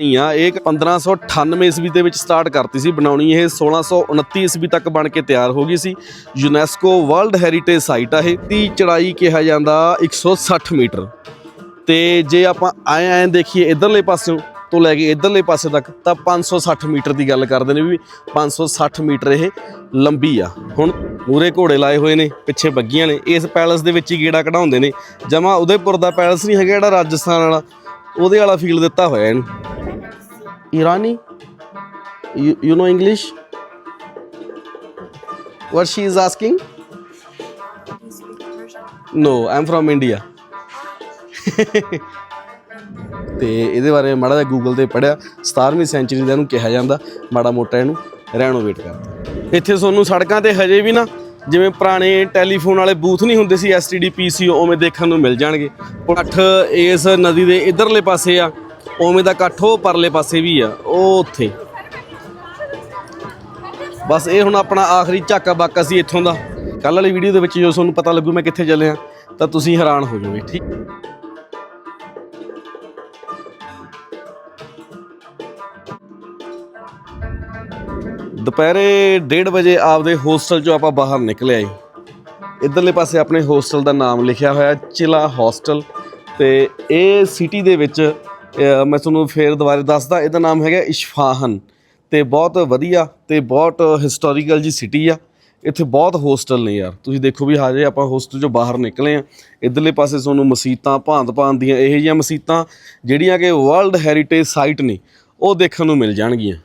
ਨਹੀਂ ਆ ਇਹ 1598 ਈਸਵੀ ਦੇ ਵਿੱਚ ਸਟਾਰਟ ਕਰਤੀ ਸੀ, ਬਣਾਉਣੀ ਇਹ 1629 ਈਸਵੀ ਤੱਕ ਬਣ ਕੇ ਤਿਆਰ ਹੋ ਗਈ ਸੀ। ਯੂਨੈਸਕੋ ਵਰਲਡ ਹੈਰੀਟੇਜ ਸਾਈਟ ਆ ਇਹ, ਦੀ ਚੜਾਈ ਕਿਹਾ ਜਾਂਦਾ 160 ਮੀਟਰ। ਤੇ ਜੇ ਆਪਾਂ ਆਏ ਆਏ ਦੇਖੀਏ ਇਧਰਲੇ ਪਾਸਿਓਂ ਤੋਂ ਲੈ ਕੇ ਇਧਰਲੇ ਪਾਸੇ ਤੱਕ, ਤਾਂ 560 ਮੀਟਰ ਦੀ ਗੱਲ ਕਰਦੇ ਨੇ ਵੀ 560 ਮੀਟਰ ਇਹ ਲੰਬੀ ਆ। ਹੁਣ ਮੂਰੇ ਘੋੜੇ ਲਾਏ ਹੋਏ ਨੇ, ਪਿੱਛੇ ਬੱਗੀਆਂ ਨੇ, ਇਸ ਪੈਲਸ ਦੇ ਵਿੱਚ ਹੀ ਗੇੜਾ ਕਢਾਉਂਦੇ ਨੇ। ਜਮਾ ਉਦੈਪੁਰ ਦਾ ਪੈਲਸ ਨਹੀਂ ਹੈਗਾ ਜਿਹੜਾ ਰਾਜਸਥਾਨ ਵਾਲਾ। ਉਹਦੇ ਵਾਲਾ ਫੀਲ ਦਿੱਤਾ ਹੋਇਆ ਇਹਨੂੰ। ਇਰਾਨੀ you know English what she is asking? No i'm from india. ਤੇ ਇਹਦੇ ਬਾਰੇ ਮਾੜਾ ਜਿਹਾ ਗੂਗਲ ਤੇ ਪੜਿਆ 17ਵੀਂ ਸੈਂਚਰੀ ਦਾ ਇਹਨੂੰ ਕਿਹਾ ਜਾਂਦਾ। ਮਾੜਾ ਮੋਟਾ ਇਹਨੂੰ ਰੈਨੋਵੇਟ ਕਰਤਾ। ਇੱਥੇ ਤੁਹਾਨੂੰ ਸੜਕਾਂ ਤੇ ਹਜੇ ਵੀ ਨਾ ਜਿਵੇਂ ਪੁਰਾਣੇ ਟੈਲੀਫੋਨ ਵਾਲੇ ਬੂਥ ਨਹੀਂ ਹੁੰਦੇ ਸੀ ਐਸਟੀਡੀ ਪੀਸੀਓ ਉਵੇਂ ਦੇਖਣ ਨੂੰ ਮਿਲ ਜਾਣਗੇ। ਇਕੱਠ ਇਸ ਨਦੀ ਦੇ ਇਧਰਲੇ ਪਾਸੇ ਆ, ਉਵੇਂ ਦਾ ਇਕੱਠ ਉਹ ਪਰਲੇ ਪਾਸੇ ਵੀ ਆ, ਉਹ ਉੱਥੇ। ਬਸ ਇਹ ਹੁਣ ਆਪਣਾ ਆਖਰੀ ਝਾਕਾ ਬਾਕਾ ਸੀ ਇੱਥੋਂ ਦਾ। ਕੱਲ ਵਾਲੀ ਵੀਡੀਓ ਦੇ ਵਿੱਚ ਜੋ ਤੁਹਾਨੂੰ ਪਤਾ ਲੱਗੂ ਮੈਂ ਕਿੱਥੇ ਚੱਲਿਆ, ਤਾਂ ਤੁਸੀਂ ਹੈਰਾਨ ਹੋ ਜਾਓਗੇ, ਠੀਕ? ਦੁਪਹਿਰੇ 1:30 ਵਜੇ ਆਪਦੇ ਹੋਸਟਲ ਚੋਂ ਆਪਾਂ ਬਾਹਰ ਨਿਕਲੇ ਆਏ। ਇਧਰਲੇ ਪਾਸੇ ਆਪਣੇ ਹੋਸਟਲ ਦਾ ਨਾਮ ਲਿਖਿਆ ਹੋਇਆ, ਚਿਲਾ ਹੋਸਟਲ। ਤੇ ਇਹ ਸਿਟੀ ਦੇ ਵਿੱਚ ਮੈਂ ਤੁਹਾਨੂੰ ਫੇਰ ਦੁਬਾਰਾ ਦੱਸਦਾ, ਇਹਦਾ ਨਾਮ ਹੈਗਾ ਇਸ਼ਫਾਹਨ। ਤੇ ਬਹੁਤ ਵਧੀਆ ਤੇ ਬਹੁਤ ਹਿਸਟੋਰੀਕਲ ਜੀ ਸਿਟੀ ਆ। ਇੱਥੇ ਬਹੁਤ ਹੋਸਟਲ ਨੇ ਯਾਰ। ਤੁਸੀਂ ਦੇਖੋ ਵੀ ਹਾਜੇ ਆਪਾਂ ਹੋਸਟਲ ਚੋਂ ਬਾਹਰ ਨਿਕਲੇ ਆ। ਇਧਰਲੇ ਪਾਸੇ ਤੁਹਾਨੂੰ ਮਸਜਿਦਾਂ ਭਾਂਤ ਭਾਂਤ ਦੀਆਂ ਇਹੋ ਜਿਹੀਆਂ ਮਸਜਿਦਾਂ ਜਿਹੜੀਆਂ ਕਿ ਵਰਲਡ ਹੈਰੀਟੇਜ ਸਾਈਟ ਨੇ, ਉਹ ਦੇਖਣ ਨੂੰ ਮਿਲ ਜਾਣਗੀਆਂ।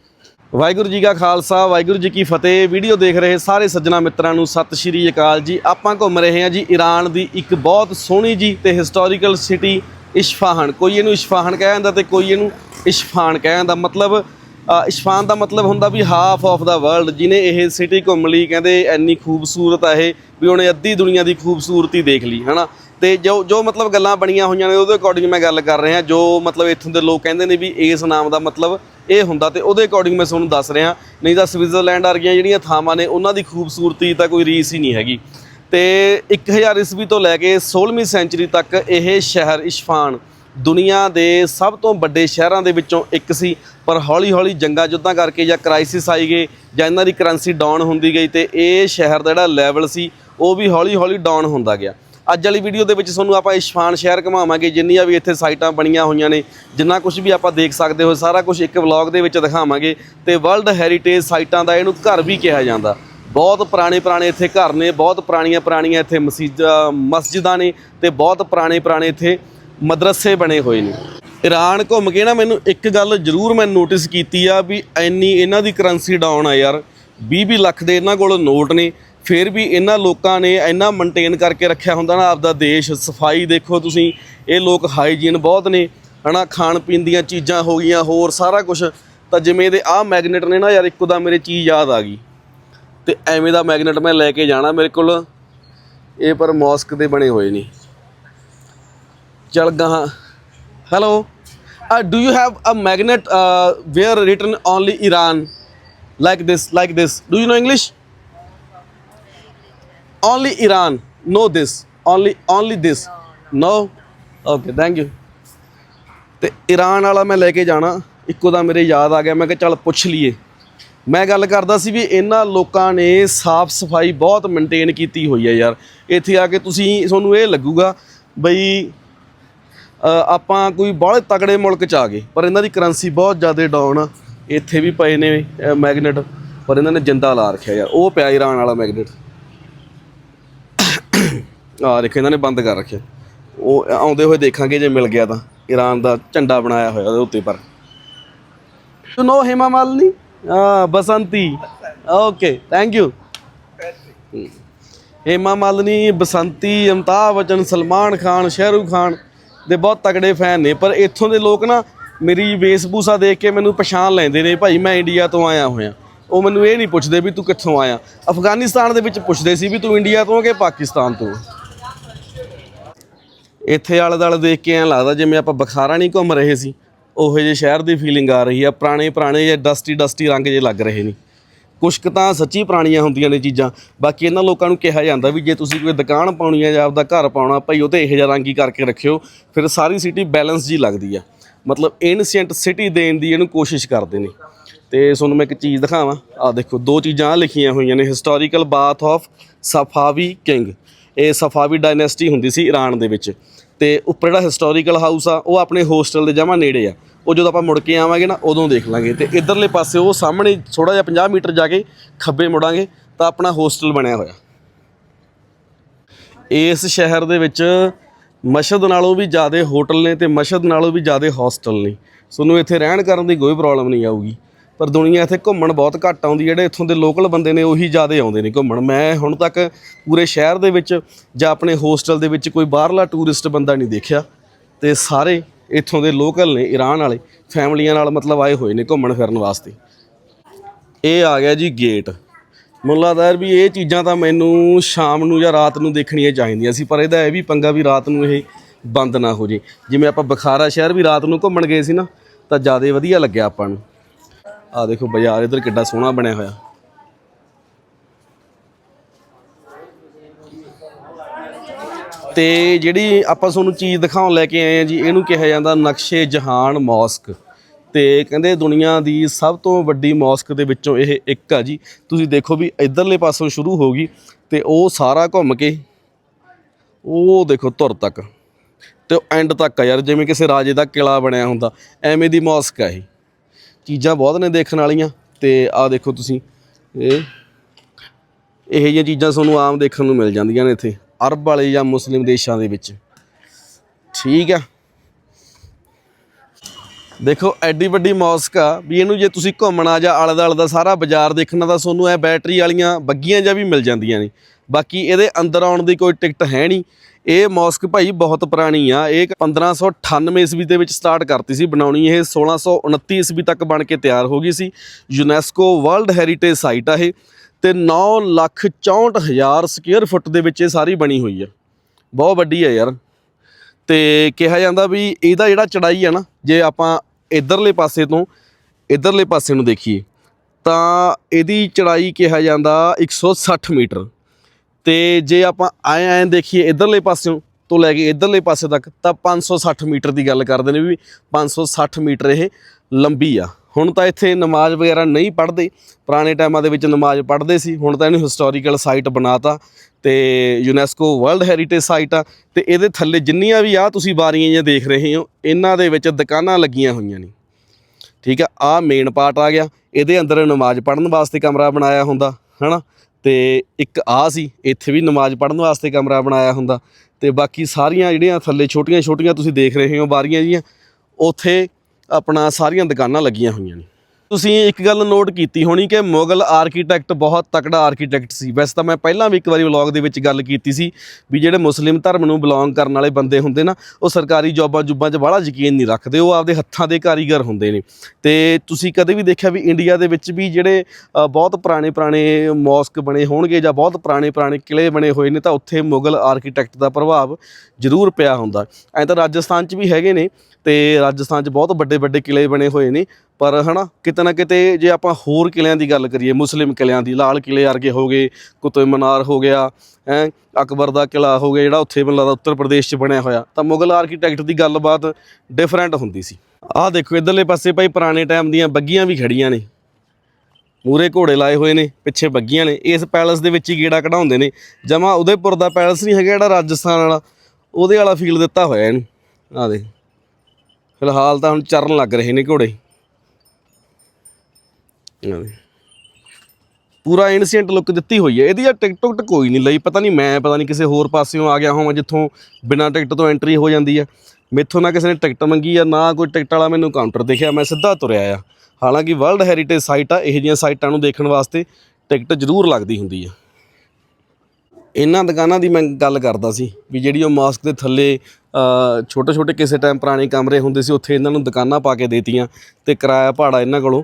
ਵਾਹਿਗੁਰੂ ਜੀ ਕਾ ਖਾਲਸਾ, ਵਾਹਿਗੁਰੂ ਜੀ ਕੀ ਫਤਿਹ। ਵੀਡੀਓ ਦੇਖ ਰਹੇ ਸਾਰੇ ਸੱਜਣਾ ਮਿੱਤਰਾਂ ਨੂੰ ਸਤਿ ਸ਼੍ਰੀ ਅਕਾਲ ਜੀ। ਆਪਾਂ ਘੁੰਮ ਰਹੇ ਹਾਂ ਜੀ ਈਰਾਨ ਦੀ ਇੱਕ ਬਹੁਤ ਸੋਹਣੀ ਜੀ ਤੇ ਹਿਸਟੋਰੀਕਲ ਸਿਟੀ ਇਸ਼ਫਾਹਨ। ਕੋਈ ਇਹਨੂੰ ਇਸ਼ਫਾਹਨ ਕਹਿ ਜਾਂਦਾ ਤੇ ਕੋਈ ਇਹਨੂੰ ਇਸ਼ਫਾਨ ਕਹਿ ਜਾਂਦਾ। ਮਤਲਬ ਇਸ਼ਫਾਨ ਦਾ ਮਤਲਬ ਹੁੰਦਾ ਵੀ ਹਾਫ ਆਫ ਦਾ ਵਰਲਡ ਜਿਹਨੇ ਇਹ ਸਿਟੀ ਘੁੰਮ ਲਈ, ਕਹਿੰਦੇ ਇੰਨੀ ਖੂਬਸੂਰਤ ਆ ਇਹ ਵੀ ਉਹਨੇ ਅੱਧੀ ਦੁਨੀਆ ਦੀ ਖੂਬਸੂਰਤੀ ਦੇਖ ਲਈ, ਹਨਾ? ਤੇ ਜੋ ਜੋ ਮਤਲਬ ਗੱਲਾਂ ਬਣੀਆਂ ਹੋਈਆਂ ਨੇ ਉਹਦੇ ਅਕੋਰਡਿੰਗ ਮੈਂ ਗੱਲ ਕਰ ਰਿਹਾ ਜੋ ਮਤਲਬ ਇੱਥੋਂ ਦੇ ਲੋਕ ਕਹਿੰਦੇ ਨੇ ਵੀ ਇਸ ਨਾਮ ਦਾ ਮਤਲਬ ਇਹ ਹੁੰਦਾ ਤੇ ਉਹਦੇ ਅਕੋਰਡਿੰਗ ਮੈਂ ਤੁਹਾਨੂੰ ਦੱਸ ਰਿਹਾ, ਨਹੀਂ ਤਾਂ ਸਵਿਟਜ਼ਰਲੈਂਡ ਵਰਗੀਆਂ ਜਿਹੜੀਆਂ ਥਾਵਾਂ ਨੇ, ਉਹਨਾਂ ਦੀ ਖੂਬਸੂਰਤੀ ਤਾਂ ਕੋਈ ਰੀਸ ਹੀ ਨਹੀਂ ਹੈਗੀ। ਤੇ 1000 ਈਸਵੀ ਤੋਂ ਲੈ ਕੇ 16ਵੀਂ ਸੈਂਚਰੀ ਤੱਕ ਇਹ ਸ਼ਹਿਰ ਇਸ਼ਫਾਨ ਦੁਨੀਆ ਦੇ ਸਭ ਤੋਂ ਵੱਡੇ ਸ਼ਹਿਰਾਂ ਦੇ ਵਿੱਚੋਂ ਇੱਕ ਸੀ, ਪਰ ਹੌਲੀ-ਹੌਲੀ ਜੰਗਾਂ ਜੁੱਧਾਂ ਕਰਕੇ ਜਾਂ ਕ੍ਰਾਈਸਿਸ ਆਈ ਗਏ, ਜਾਂ ਇਹਨਾਂ ਦੀ ਕਰੰਸੀ ਡਾਊਨ ਹੁੰਦੀ ਗਈ ਤੇ ਇਹ ਸ਼ਹਿਰ ਦਾ ਜਿਹੜਾ ਲੈਵਲ ਸੀ, ਉਹ ਵੀ ਹੌਲੀ-ਹੌਲੀ ਡਾਊਨ ਹੁੰਦਾ ਗਿਆ। ਅੱਜ ਵਾਲੀ ਵੀਡੀਓ ਦੇ ਵਿੱਚ ਤੁਹਾਨੂੰ ਆਪਾਂ ਇਸ਼ਫਾਨ ਸ਼ਹਿਰ ਘੁਮਾਵਾਂਗੇ, ਜਿੰਨੀਆਂ ਵੀ ਇੱਥੇ ਸਾਈਟਾਂ ਬਣੀਆਂ ਹੋਈਆਂ ਨੇ, ਜਿੰਨਾ ਕੁਝ ਵੀ ਆਪਾਂ ਦੇਖ ਸਕਦੇ ਹੋ, ਸਾਰਾ ਕੁਝ ਇੱਕ ਵਲੌਗ ਦੇ ਵਿੱਚ ਦਿਖਾਵਾਂਗੇ। ਤੇ ਵਰਲਡ ਹੈਰੀਟੇਜ ਸਾਈਟਾਂ ਦਾ ਇਹਨੂੰ ਘਰ ਵੀ ਕਿਹਾ ਜਾਂਦਾ। ਬਹੁਤ ਪੁਰਾਣੇ ਪੁਰਾਣੇ ਇੱਥੇ ਘਰ ਨੇ, ਬਹੁਤ ਪੁਰਾਣੀਆਂ ਪੁਰਾਣੀਆਂ ਇੱਥੇ ਮਸਜਿਦਾਂ ਮਸਜਿਦਾਂ ਨੇ ਤੇ ਬਹੁਤ ਪੁਰਾਣੇ ਪੁਰਾਣੇ ਇੱਥੇ ਮਦਰਸੇ ਬਣੇ ਹੋਏ ਨੇ। ਈਰਾਨ ਘੁੰਮ ਕੇ ਨਾ ਮੈਨੂੰ ਇੱਕ ਗੱਲ ਜ਼ਰੂਰ ਮੈਂ ਨੋਟਿਸ ਕੀਤੀ ਆ ਵੀ ਐਨੀ ਇਹਨਾਂ ਦੀ ਕਰੰਸੀ ਡਾਊਨ ਆ ਯਾਰ। 20-20 ਲੱਖ ਦੇ ਇਹਨਾਂ ਕੋਲ ਨੋਟ ਨੇ। ਫਿਰ ਵੀ ਇਹਨਾਂ ਲੋਕਾਂ ਨੇ ਇੰਨਾ ਮੇਨਟੇਨ ਕਰਕੇ ਰੱਖਿਆ ਹੁੰਦਾ ਨਾ ਆਪਦਾ ਦੇਸ਼, ਸਫ਼ਾਈ ਦੇਖੋ ਤੁਸੀਂ, ਇਹ ਲੋਕ ਹਾਈਜੀਨ ਬਹੁਤ ਨੇ, ਹਨਾ, ਖਾਣ ਪੀਣ ਦੀਆਂ ਚੀਜ਼ਾਂ ਹੋ ਗਈਆਂ, ਹੋਰ ਸਾਰਾ ਕੁਝ ਤਾਂ ਜਿਵੇਂ ਦੇ ਆਹ ਮੈਗਨੇਟ ਨੇ ਨਾ ਯਾਰ, ਇੱਕੋ ਦਾ ਮੇਰੇ ਚੀਜ਼ ਯਾਦ ਆ ਗਈ। ਤੇ ਐਵੇਂ ਦਾ ਮੈਗਨੇਟ ਮੈਂ ਲੈ ਕੇ ਜਾਣਾ ਮੇਰੇ ਕੋਲ। ਇਹ ਪਰ ਮੌਸਕ ਦੇ ਬਣੇ ਹੋਏ ਨੇ। ਚਲ ਗਾਹਾਂ। Hello do you have a magnet where written only Iran like this like this do you know English only Iran know this. Only only this. No? Okay, thank you. ਤੇ ਈਰਾਨ ਵਾਲਾ ਮੈਂ ਲੈ ਕੇ ਜਾਣਾ। ਇੱਕੋ ਦਾ ਮੇਰੇ ਯਾਦ ਆ ਗਿਆ। ਮੈਂ ਕਿਹਾ ਚੱਲ ਪੁੱਛ ਲਈਏ। ਮੈਂ ਗੱਲ ਕਰਦਾ ਸੀ ਵੀ ਇਹਨਾਂ ਲੋਕਾਂ ਨੇ ਸਾਫ਼ ਸਫ਼ਾਈ ਬਹੁਤ ਮੇਨਟੇਨ ਕੀਤੀ ਹੋਈ ਹੈ ਯਾਰ। ਇੱਥੇ ਆ ਕੇ ਤੁਸੀਂ, ਤੁਹਾਨੂੰ ਇਹ ਲੱਗੂਗਾ ਬਈ ਆਪਾਂ ਕੋਈ ਬਹੁਤ ਤਕੜੇ ਮੁਲਕ ਚ ਆ ਗਏ, ਪਰ ਇਹਨਾਂ ਦੀ ਕਰੰਸੀ ਬਹੁਤ ਜ਼ਿਆਦਾ ਡਾਊਨ ਆ। ਇੱਥੇ ਵੀ ਪਏ ਨੇ ਮੈਗਨੇਟ ਪਰ ਇਹਨਾਂ ਨੇ ਜਿੰਦਾ ਲਾ ਰੱਖਿਆ ਯਾਰ। ਉਹ ਪਿਆ ਈਰਾਨ ਵਾਲਾ ਮੈਗਨੇਟ ਆ ਦੇਖੋ, ਇਹਨਾਂ ਨੇ ਬੰਦ ਕਰ ਰੱਖਿਆ। ਉਹ ਆਉਂਦੇ ਹੋਏ ਦੇਖਾਂਗੇ ਜੇ ਮਿਲ ਗਿਆ ਤਾਂ। ਈਰਾਨ ਦਾ ਝੰਡਾ ਬਣਾਇਆ ਹੋਇਆ ਉਹਦੇ ਉੱਤੇ ਪਰ। You know Hema Malini. ਆ, Basanti. Okay thank you Hema Malini, Basanti, Amitabh Bachchan, Salman Khan Shahrukh Khan ਦੇ ਬਹੁਤ ਤਗੜੇ ਫੈਨ ਨੇ। ਪਰ ਇੱਥੋਂ ਦੇ ਲੋਕ ਨਾ ਮੇਰੀ ਵੇਸ਼ਭੂਸ਼ਾ ਦੇਖ ਕੇ ਮੈਨੂੰ ਪਛਾਣ ਲੈਂਦੇ ਨੇ, ਭਾਈ ਮੈਂ ਇੰਡੀਆ ਤੋਂ ਆਇਆ ਹੋਇਆ। ਉਹ ਮੈਨੂੰ ਇਹ ਨਹੀਂ ਪੁੱਛਦੇ ਵੀ ਤੂੰ ਕਿੱਥੋਂ ਆਇਆ। ਅਫਗਾਨਿਸਤਾਨ ਦੇ ਵਿੱਚ ਪੁੱਛਦੇ ਸੀ ਵੀ ਤੂੰ ਇੰਡੀਆ ਤੋਂ ਕਿ ਪਾਕਿਸਤਾਨ ਤੋਂ? ਇੱਥੇ ਆਲੇ ਦੁਆਲੇ ਦੇਖ ਕੇ ਐਂ ਲੱਗਦਾ ਜਿਵੇਂ ਆਪਾਂ ਬਖਾਰਾ ਨਹੀਂ ਘੁੰਮ ਰਹੇ ਸੀ। ਉਹੋ ਜਿਹੇ ਸ਼ਹਿਰ ਦੀ ਫੀਲਿੰਗ ਆ ਰਹੀ ਆ, ਪੁਰਾਣੇ ਪੁਰਾਣੇ ਜਿਹੇ ਡਸਟੀ ਡਸਟੀ ਰੰਗ ਜੇ ਲੱਗ ਰਹੇ ਨੇ। ਕੁਛ ਕੁ ਤਾਂ ਸੱਚੀ ਪੁਰਾਣੀਆਂ ਹੁੰਦੀਆਂ ਨੇ ਚੀਜ਼ਾਂ। ਬਾਕੀ ਇਹਨਾਂ ਲੋਕਾਂ ਨੂੰ ਕਿਹਾ ਜਾਂਦਾ ਵੀ ਜੇ ਤੁਸੀਂ ਕੋਈ ਦੁਕਾਨ ਪਾਉਣੀ ਹੈ ਜਾਂ ਆਪਦਾ ਘਰ ਪਾਉਣਾ, ਭਾਈ ਉਹ ਤੇ ਇਹੋ ਜਿਹਾ ਰੰਗ ਹੀ ਕਰਕੇ ਰੱਖਿਓ, ਫਿਰ ਸਾਰੀ ਸਿਟੀ ਬੈਲੈਂਸ ਜੀ ਲੱਗਦੀ ਆ। ਮਤਲਬ ਇਨਸੈਂਟ ਸਿਟੀ ਦੇਣ ਦੀ ਇਹਨੂੰ ਕੋਸ਼ਿਸ਼ ਕਰਦੇ ਨੇ। ਤੇ ਤੁਹਾਨੂੰ ਮੈਂ ਇੱਕ ਚੀਜ਼ ਦਿਖਾਵਾਂ। ਆ ਦੇਖੋ, ਦੋ ਚੀਜ਼ਾਂ ਆਹ ਲਿਖੀਆਂ ਹੋਈਆਂ ਨੇ। Historical bath of Safavi king ਇਹ ਸਫਾਵੀ ਡਾਇਨੈਸਟੀ ਹੁੰਦੀ ਸੀ ਈਰਾਨ ਦੇ ਵਿੱਚ। ਤੇ ਉੱਪਰ ਜਿਹੜਾ ਹਿਸਟੋਰੀਕਲ ਹਾਊਸ ਆ, ਉਹ ਆਪਣੇ ਹੋਸਟਲ ਦੇ ਜਮਾ ਨੇੜੇ ਆ। ਉਹ ਜਦੋਂ ਆਪਾਂ ਮੁੜ ਕੇ ਆਵਾਂਗੇ ਨਾ, ਉਦੋਂ ਦੇਖ ਲਾਂਗੇ। ਤੇ ਇਧਰਲੇ ਪਾਸੇ ਉਹ ਸਾਹਮਣੇ ਥੋੜਾ ਜਿਹਾ 50 ਮੀਟਰ ਜਾ ਕੇ ਖੱਬੇ ਮੁੜਾਂਗੇ, ਤਾਂ ਆਪਣਾ ਹੋਸਟਲ ਬਣਿਆ ਹੋਇਆ। ਇਸ ਸ਼ਹਿਰ ਦੇ ਵਿੱਚ ਮਸ਼ਹਦ ਨਾਲੋਂ ਵੀ ਜ਼ਿਆਦਾ ਹੋਟਲ ਨੇ ਤੇ ਮਸ਼ਹਦ ਨਾਲੋਂ ਵੀ ਜ਼ਿਆਦਾ ਹੋਸਟਲ ਨੇ। ਤੁਹਾਨੂੰ ਇੱਥੇ ਰਹਿਣ ਕਰਨ ਦੀ ਕੋਈ ਪ੍ਰੋਬਲਮ ਨਹੀਂ ਆਊਗੀ। ਪਰ ਦੁਨੀਆ ਇੱਥੇ ਘੁੰਮਣ ਬਹੁਤ ਘੱਟ ਆਉਂਦੀ, ਜਿਹੜੇ ਇੱਥੋਂ ਦੇ ਲੋਕਲ ਬੰਦੇ ਨੇ ਉਹੀ ਜ਼ਿਆਦਾ ਆਉਂਦੇ ਨੇ ਘੁੰਮਣ। ਮੈਂ ਹੁਣ ਤੱਕ ਪੂਰੇ ਸ਼ਹਿਰ ਦੇ ਵਿੱਚ ਜਾਂ ਆਪਣੇ ਹੋਸਟਲ ਦੇ ਵਿੱਚ ਕੋਈ ਬਾਹਰਲਾ ਟੂਰਿਸਟ ਬੰਦਾ ਨਹੀਂ ਦੇਖਿਆ ਤੇ ਸਾਰੇ ਇੱਥੋਂ ਦੇ ਲੋਕਲ ਨੇ ਈਰਾਨ ਵਾਲੇ ਫੈਮਲੀਆਂ ਨਾਲ ਮਤਲਬ ਆਏ ਹੋਏ ਨੇ ਘੁੰਮਣ ਫਿਰਨ ਵਾਸਤੇ। ਇਹ ਆ ਗਿਆ ਜੀ ਗੇਟ ਮੈਨੂੰ ਮੁੱਲਾਦਾਰ ਵੀ ਇਹ ਚੀਜ਼ਾਂ ਤਾਂ ਮੈਨੂੰ ਸ਼ਾਮ ਨੂੰ ਜਾਂ ਰਾਤ ਨੂੰ ਦੇਖਣੀਆਂ ਚਾਹੀਦੀਆਂ ਸੀ, ਪਰ ਇਹਦਾ ਇਹ ਵੀ ਪੰਗਾ ਵੀ ਰਾਤ ਨੂੰ ਇਹ ਬੰਦ ਨਾ ਹੋ ਜੇ। ਜਿਵੇਂ ਆਪਾਂ ਬਖਾਰਾ ਸ਼ਹਿਰ ਵੀ ਰਾਤ ਨੂੰ ਘੁੰਮਣ ਗਏ ਸੀ ਨਾ, ਤਾਂ ਜ਼ਿਆਦਾ ਵਧੀਆ ਲੱਗਿਆ ਆਪਾਂ ਨੂੰ। ਆ ਦੇਖੋ ਬਾਜ਼ਾਰ ਇਧਰ ਕਿੱਡਾ ਸੋਹਣਾ ਬਣਿਆ ਹੋਇਆ। ਤੇ ਜਿਹੜੀ ਆਪਾਂ ਤੁਹਾਨੂੰ ਚੀਜ਼ ਦਿਖਾਉਣ ਲੈ ਕੇ ਆਏ ਆ ਜੀ, ਇਹਨੂੰ ਕਿਹਾ ਜਾਂਦਾ ਨਕਸ਼ੇ ਜਹਾਨ ਮੌਸਕ। ਤੇ ਕਹਿੰਦੇ ਦੁਨੀਆ ਦੀ ਸਭ ਤੋਂ ਵੱਡੀ ਮੌਸਕ ਦੇ ਵਿੱਚੋਂ ਇਹ ਇੱਕ ਆ ਜੀ। ਤੁਸੀਂ ਦੇਖੋ ਵੀ ਇਧਰਲੇ ਪਾਸੋਂ ਸ਼ੁਰੂ ਹੋ ਗਈ ਤੇ ਉਹ ਸਾਰਾ ਘੁੰਮ ਕੇ ਉਹ ਦੇਖੋ ਧੁਰ ਤੱਕ। ਤੇ ਐਂਡ ਤੱਕ ਆ ਯਾਰ, ਜਿਵੇਂ ਕਿਸੇ ਰਾਜੇ ਦਾ ਕਿਲਾ ਬਣਿਆ ਹੁੰਦਾ, ਐਵੇਂ ਦੀ ਮੌਸਕ ਆ ਇਹ। ਚੀਜ਼ਾਂ ਬਹੁਤ ਨੇ ਦੇਖਣ ਵਾਲੀਆਂ ਤੇ ਆਹ ਦੇਖੋ ਤੁਸੀਂ। ਇਹ, ਇਹੋ ਜਿਹੀਆਂ ਚੀਜ਼ਾਂ ਤੁਹਾਨੂੰ ਆਮ ਦੇਖਣ ਨੂੰ ਮਿਲ ਜਾਂਦੀਆਂ ਨੇ ਇੱਥੇ, ਅਰਬ ਵਾਲੇ ਜਾਂ ਮੁਸਲਿਮ ਦੇਸ਼ਾਂ ਦੇ ਵਿੱਚ। ਠੀਕ ਆ। ਦੇਖੋ, ਐਡੀ ਵੱਡੀ ਮੌਸਕ ਆ ਵੀ ਇਹਨੂੰ ਜੇ ਤੁਸੀਂ ਘੁੰਮਣਾ ਜਾਂ ਆਲੇ ਦੁਆਲੇ ਦਾ ਸਾਰਾ ਬਾਜ਼ਾਰ ਦੇਖਣਾ ਤਾਂ ਤੁਹਾਨੂੰ ਇਹ ਬੈਟਰੀ ਵਾਲੀਆਂ ਬੱਗੀਆਂ ਜਾਂ ਵੀ ਮਿਲ ਜਾਂਦੀਆਂ ਨੇ। ਬਾਕੀ ਇਹਦੇ ਅੰਦਰ ਆਉਣ ਦੀ ਕੋਈ ਟਿਕਟ ਹੈ ਨਹੀਂ। ਇਹ ਮੌਸਕ ਭਾਈ ਬਹੁਤ ਪੁਰਾਣੀ ਆ। ਇਹ 1598 ਈਸਵੀ ਦੇ ਵਿੱਚ ਸਟਾਰਟ ਕਰਤੀ ਸੀ ਬਣਾਉਣੀ। ਇਹ 1629 ਈਸਵੀ ਤੱਕ ਬਣ ਕੇ ਤਿਆਰ ਹੋ ਗਈ ਸੀ। ਯੂਨੈਸਕੋ ਵਰਲਡ ਹੈਰੀਟੇਜ ਸਾਈਟ ਆ ਇਹ ਤੇ 9 ਲੱਖ 64 ਹਜ਼ਾਰ ਸਕੁਅਰ ਫੁੱਟ ਦੇ ਵਿੱਚ ਇਹ ਸਾਰੀ ਬਣੀ ਹੋਈ ਆ। ਬਹੁਤ ਵੱਡੀ ਆ ਯਾਰ। ਤੇ ਕਿਹਾ ਜਾਂਦਾ ਵੀ ਇਹਦਾ ਜਿਹੜਾ ਚੜਾਈ ਆ ਨਾ, ਜੇ ਆਪਾਂ ਇਧਰਲੇ ਪਾਸੇ ਤੋਂ ਇਧਰਲੇ ਪਾਸੇ ਨੂੰ ਦੇਖੀਏ, ਤਾਂ ਇਹਦੀ ਚੜਾਈ ਕਿਹਾ ਜਾਂਦਾ 160 ਮੀਟਰ। ਤੇ ਜੇ ਆਪਾਂ ਆਏ ਆਏ ਦੇਖੀਏ ਇਧਰਲੇ ਪਾਸਿਓਂ ਤੋਂ ਲੈ ਕੇ ਇਧਰਲੇ ਪਾਸੇ ਤੱਕ, ਤਾਂ 560 ਮੀਟਰ ਦੀ ਗੱਲ ਕਰਦੇ ਨੇ ਵੀ 560 ਮੀਟਰ ਇਹ ਲੰਬੀ ਆ। ਹੁਣ ਤਾਂ ਇੱਥੇ ਨਮਾਜ਼ ਵਗੈਰਾ ਨਹੀਂ ਪੜ੍ਹਦੇ। ਪੁਰਾਣੇ ਟਾਈਮਾਂ ਦੇ ਵਿੱਚ ਨਮਾਜ਼ ਪੜ੍ਹਦੇ ਸੀ। ਹੁਣ ਤਾਂ ਇਹਨੂੰ ਹਿਸਟੋਰੀਕਲ ਸਾਈਟ ਬਣਾਤਾ ਤੇ ਯੂਨੈਸਕੋ ਵਰਲਡ ਹੈਰੀਟੇਜ ਸਾਈਟ ਆ ਤੇ ਇਹਦੇ ਥੱਲੇ ਜਿੰਨੀਆਂ ਵੀ ਆ ਤੁਸੀਂ ਬਾਰੀਆਂ ਜਿਹੀਆਂ ਦੇਖ ਰਹੇ ਹੋ, ਇਹਨਾਂ ਦੇ ਵਿੱਚ ਦੁਕਾਨਾਂ ਲੱਗੀਆਂ ਹੋਈਆਂ ਨੇ। ਠੀਕ ਆ ਆ ਮੇਨ ਪਾਰਟ ਆ ਗਿਆ। ਇਹਦੇ ਅੰਦਰ ਨਮਾਜ਼ ਪੜ੍ਹਨ ਵਾਸਤੇ ਕਮਰਾ ਬਣਾਇਆ ਹੁੰਦਾ, ਹਨਾ? ਤੇ ਇੱਕ ਆ ਸੀ, ਇੱਥੇ ਵੀ ਨਮਾਜ਼ ਪੜ੍ਹਨ ਵਾਸਤੇ ਕਮਰਾ ਬਣਾਇਆ ਹੁੰਦਾ ਤੇ ਬਾਕੀ ਸਾਰੀਆਂ ਜਿਹੜੀਆਂ ਥੱਲੇ ਛੋਟੀਆਂ ਛੋਟੀਆਂ ਤੁਸੀਂ ਦੇਖ ਰਹੇ ਹੋ, ਬਾਰੀਆਂ ਜੀਆਂ, ਉੱਥੇ ਆਪਣਾ ਸਾਰੀਆਂ ਦੁਕਾਨਾਂ ਲੱਗੀਆਂ ਹੋਈਆਂ ਨੇ। ਤੁਸੀਂ ਇੱਕ ਗੱਲ ਨੋਟ ਕੀਤੀ ਹੋਣੀ ਕਿ ਮੁਗਲ ਆਰਕੀਟੈਕਟ ਬਹੁਤ ਤਕੜਾ ਆਰਕੀਟੈਕਟ ਸੀ। ਵੈਸੇ ਤਾਂ ਮੈਂ ਪਹਿਲਾਂ ਵੀ ਇੱਕ ਵਾਰੀ ਵਲੌਗ ਦੇ ਵਿੱਚ ਗੱਲ ਕੀਤੀ ਸੀ ਵੀ ਜਿਹੜੇ ਮੁਸਲਿਮ ਧਰਮ ਨੂੰ ਬਿਲੋਂਗ ਕਰਨ ਵਾਲੇ ਬੰਦੇ ਹੁੰਦੇ ਨਾ, ਉਹ ਸਰਕਾਰੀ ਜੌਬਾਂ ਜੁੱਬਾਂ 'ਚ ਬੜਾ ਯਕੀਨ ਨਹੀਂ ਰੱਖਦੇ, ਉਹ ਆਪਦੇ ਹੱਥਾਂ ਦੇ ਕਾਰੀਗਰ ਹੁੰਦੇ ਨੇ। ਤੇ ਤੁਸੀਂ ਕਦੇ ਵੀ ਦੇਖਿਆ ਵੀ ਇੰਡੀਆ ਦੇ ਵਿੱਚ ਵੀ ਜਿਹੜੇ ਬਹੁਤ ਪੁਰਾਣੇ ਪੁਰਾਣੇ ਮੌਸਕ ਬਣੇ ਹੋਣਗੇ ਜਾਂ ਬਹੁਤ ਪੁਰਾਣੇ ਪੁਰਾਣੇ ਕਿਲੇ ਬਣੇ ਹੋਏ ਨੇ ਤਾਂ ਉੱਥੇ ਮੁਗਲ ਆਰਕੀਟੈਕਟ ਦਾ ਪ੍ਰਭਾਵ ਜ਼ਰੂਰ ਪਿਆ ਹੁੰਦਾ। ਐਂ ਤਾਂ ਰਾਜਸਥਾਨ 'ਚ ਵੀ ਹੈਗੇ ਨੇ ਤੇ ਰਾਜਸਥਾਨ 'ਚ ਬਹੁਤ ਵੱਡੇ ਵੱਡੇ ਕਿਲੇ ਬਣੇ ਹੋਏ ਨੇ। ਪਰ ਹਨਾ, ਕਿਤੇ ਨਾ ਕਿਤੇ ਜੇ ਆਪਾਂ ਹੋਰ ਕਿਲਿਆਂ ਦੀ ਗੱਲ ਕਰੀਏ, ਮੁਸਲਿਮ ਕਿਲਿਆਂ ਦੀ, ਲਾਲ ਕਿਲੇ ਵਰਗੇ ਹੋ ਗਏ, ਕੁਤਬ ਮਨਾਰ ਹੋ ਗਿਆ, ਹੈ, ਅਕਬਰ ਦਾ ਕਿਲਾ ਹੋ ਗਿਆ, ਜਿਹੜਾ ਉੱਥੇ ਮੈਨੂੰ ਲੱਗਦਾ ਉੱਤਰ ਪ੍ਰਦੇਸ਼ 'ਚ ਬਣਿਆ ਹੋਇਆ, ਤਾਂ ਮੁਗਲ ਆਰਕੀਟੈਕਟ ਦੀ ਗੱਲਬਾਤ ਡਿਫਰੈਂਟ ਹੁੰਦੀ ਸੀ। ਆਹ ਦੇਖੋ, ਇਧਰਲੇ ਪਾਸੇ ਭਾਈ ਪੁਰਾਣੇ ਟਾਈਮ ਦੀਆਂ ਬੱਗੀਆਂ ਵੀ ਖੜੀਆਂ ਨੇ। ਮੂਰੇ ਘੋੜੇ ਲਾਏ ਹੋਏ ਨੇ, ਪਿੱਛੇ ਬੱਗੀਆਂ ਨੇ। ਇਸ ਪੈਲਸ ਦੇ ਵਿੱਚ ਹੀ ਗੇੜਾ ਕਢਾਉਂਦੇ ਨੇ। ਜਮਾ ਉਦੈਪੁਰ ਦਾ ਪੈਲਸ ਨਹੀਂ ਹੈਗਾ, ਜਿਹੜਾ ਰਾਜਸਥਾਨ ਵਾਲਾ। ਉਹਦੇ ਵਾਲਾ ਫੀਲ ਦਿੱਤਾ ਹੋਇਆ ਇਹਨੂੰ। ਆ ਦੇਖ। ਫਿਲਹਾਲ ਤਾਂ ਹੁਣ ਚਰਨ ਲੱਗ ਰਹੇ ਨੇ ਘੋੜੇ। ਪੂਰਾ ਇਨਸੀਐਂਟ ਲੁੱਕ ਦਿੱਤੀ ਹੋਈ ਹੈ। ਇਹਦੀ ਆ ਟਿਕਟ ਟੁਕਟ ਕੋਈ ਨਹੀਂ ਲਈ। ਪਤਾ ਨਹੀਂ ਮੈਂ, ਪਤਾ ਨਹੀਂ ਕਿਸੇ ਹੋਰ ਪਾਸਿਓਂ ਆ ਗਿਆ ਹੋਵਾਂ ਜਿੱਥੋਂ ਬਿਨਾਂ ਟਿਕਟ ਤੋਂ ਐਂਟਰੀ ਹੋ ਜਾਂਦੀ ਹੈ ਮੈਥੋਂ ਨਾ ਕਿਸੇ ਨੇ ਟਿਕਟ ਮੰਗੀ ਆ, ਨਾ ਕੋਈ ਟਿਕਟ ਵਾਲਾ ਮੈਨੂੰ ਕਾਊਂਟਰ ਦਿਖਿਆ। ਮੈਂ ਸਿੱਧਾ ਤੁਰਿਆ ਆ। ਹਾਲਾਂਕਿ ਵਰਲਡ ਹੈਰੀਟੇਜ ਸਾਈਟ ਆ, ਇਹੋ ਜਿਹੀਆਂ ਸਾਈਟਾਂ ਨੂੰ ਦੇਖਣ ਵਾਸਤੇ ਟਿਕਟ ਜ਼ਰੂਰ ਲੱਗਦੀ ਹੁੰਦੀ ਆ। ਇਹਨਾਂ ਦੁਕਾਨਾਂ ਦੀ ਮੈਂ ਗੱਲ ਕਰਦਾ ਸੀ ਵੀ ਜਿਹੜੀ ਉਹ ਮਾਸਕ ਦੇ ਥੱਲੇ ਛੋਟੇ ਛੋਟੇ ਕਿਸੇ ਟਾਈਮ ਪੁਰਾਣੇ ਕਮਰੇ ਹੁੰਦੇ ਸੀ, ਉੱਥੇ ਇਹਨਾਂ ਨੂੰ ਦੁਕਾਨਾਂ ਪਾ ਕੇ ਦੇਤੀਆਂ ਤੇ ਕਿਰਾਇਆ ਭਾੜਾ ਇਹਨਾਂ ਕੋਲੋਂ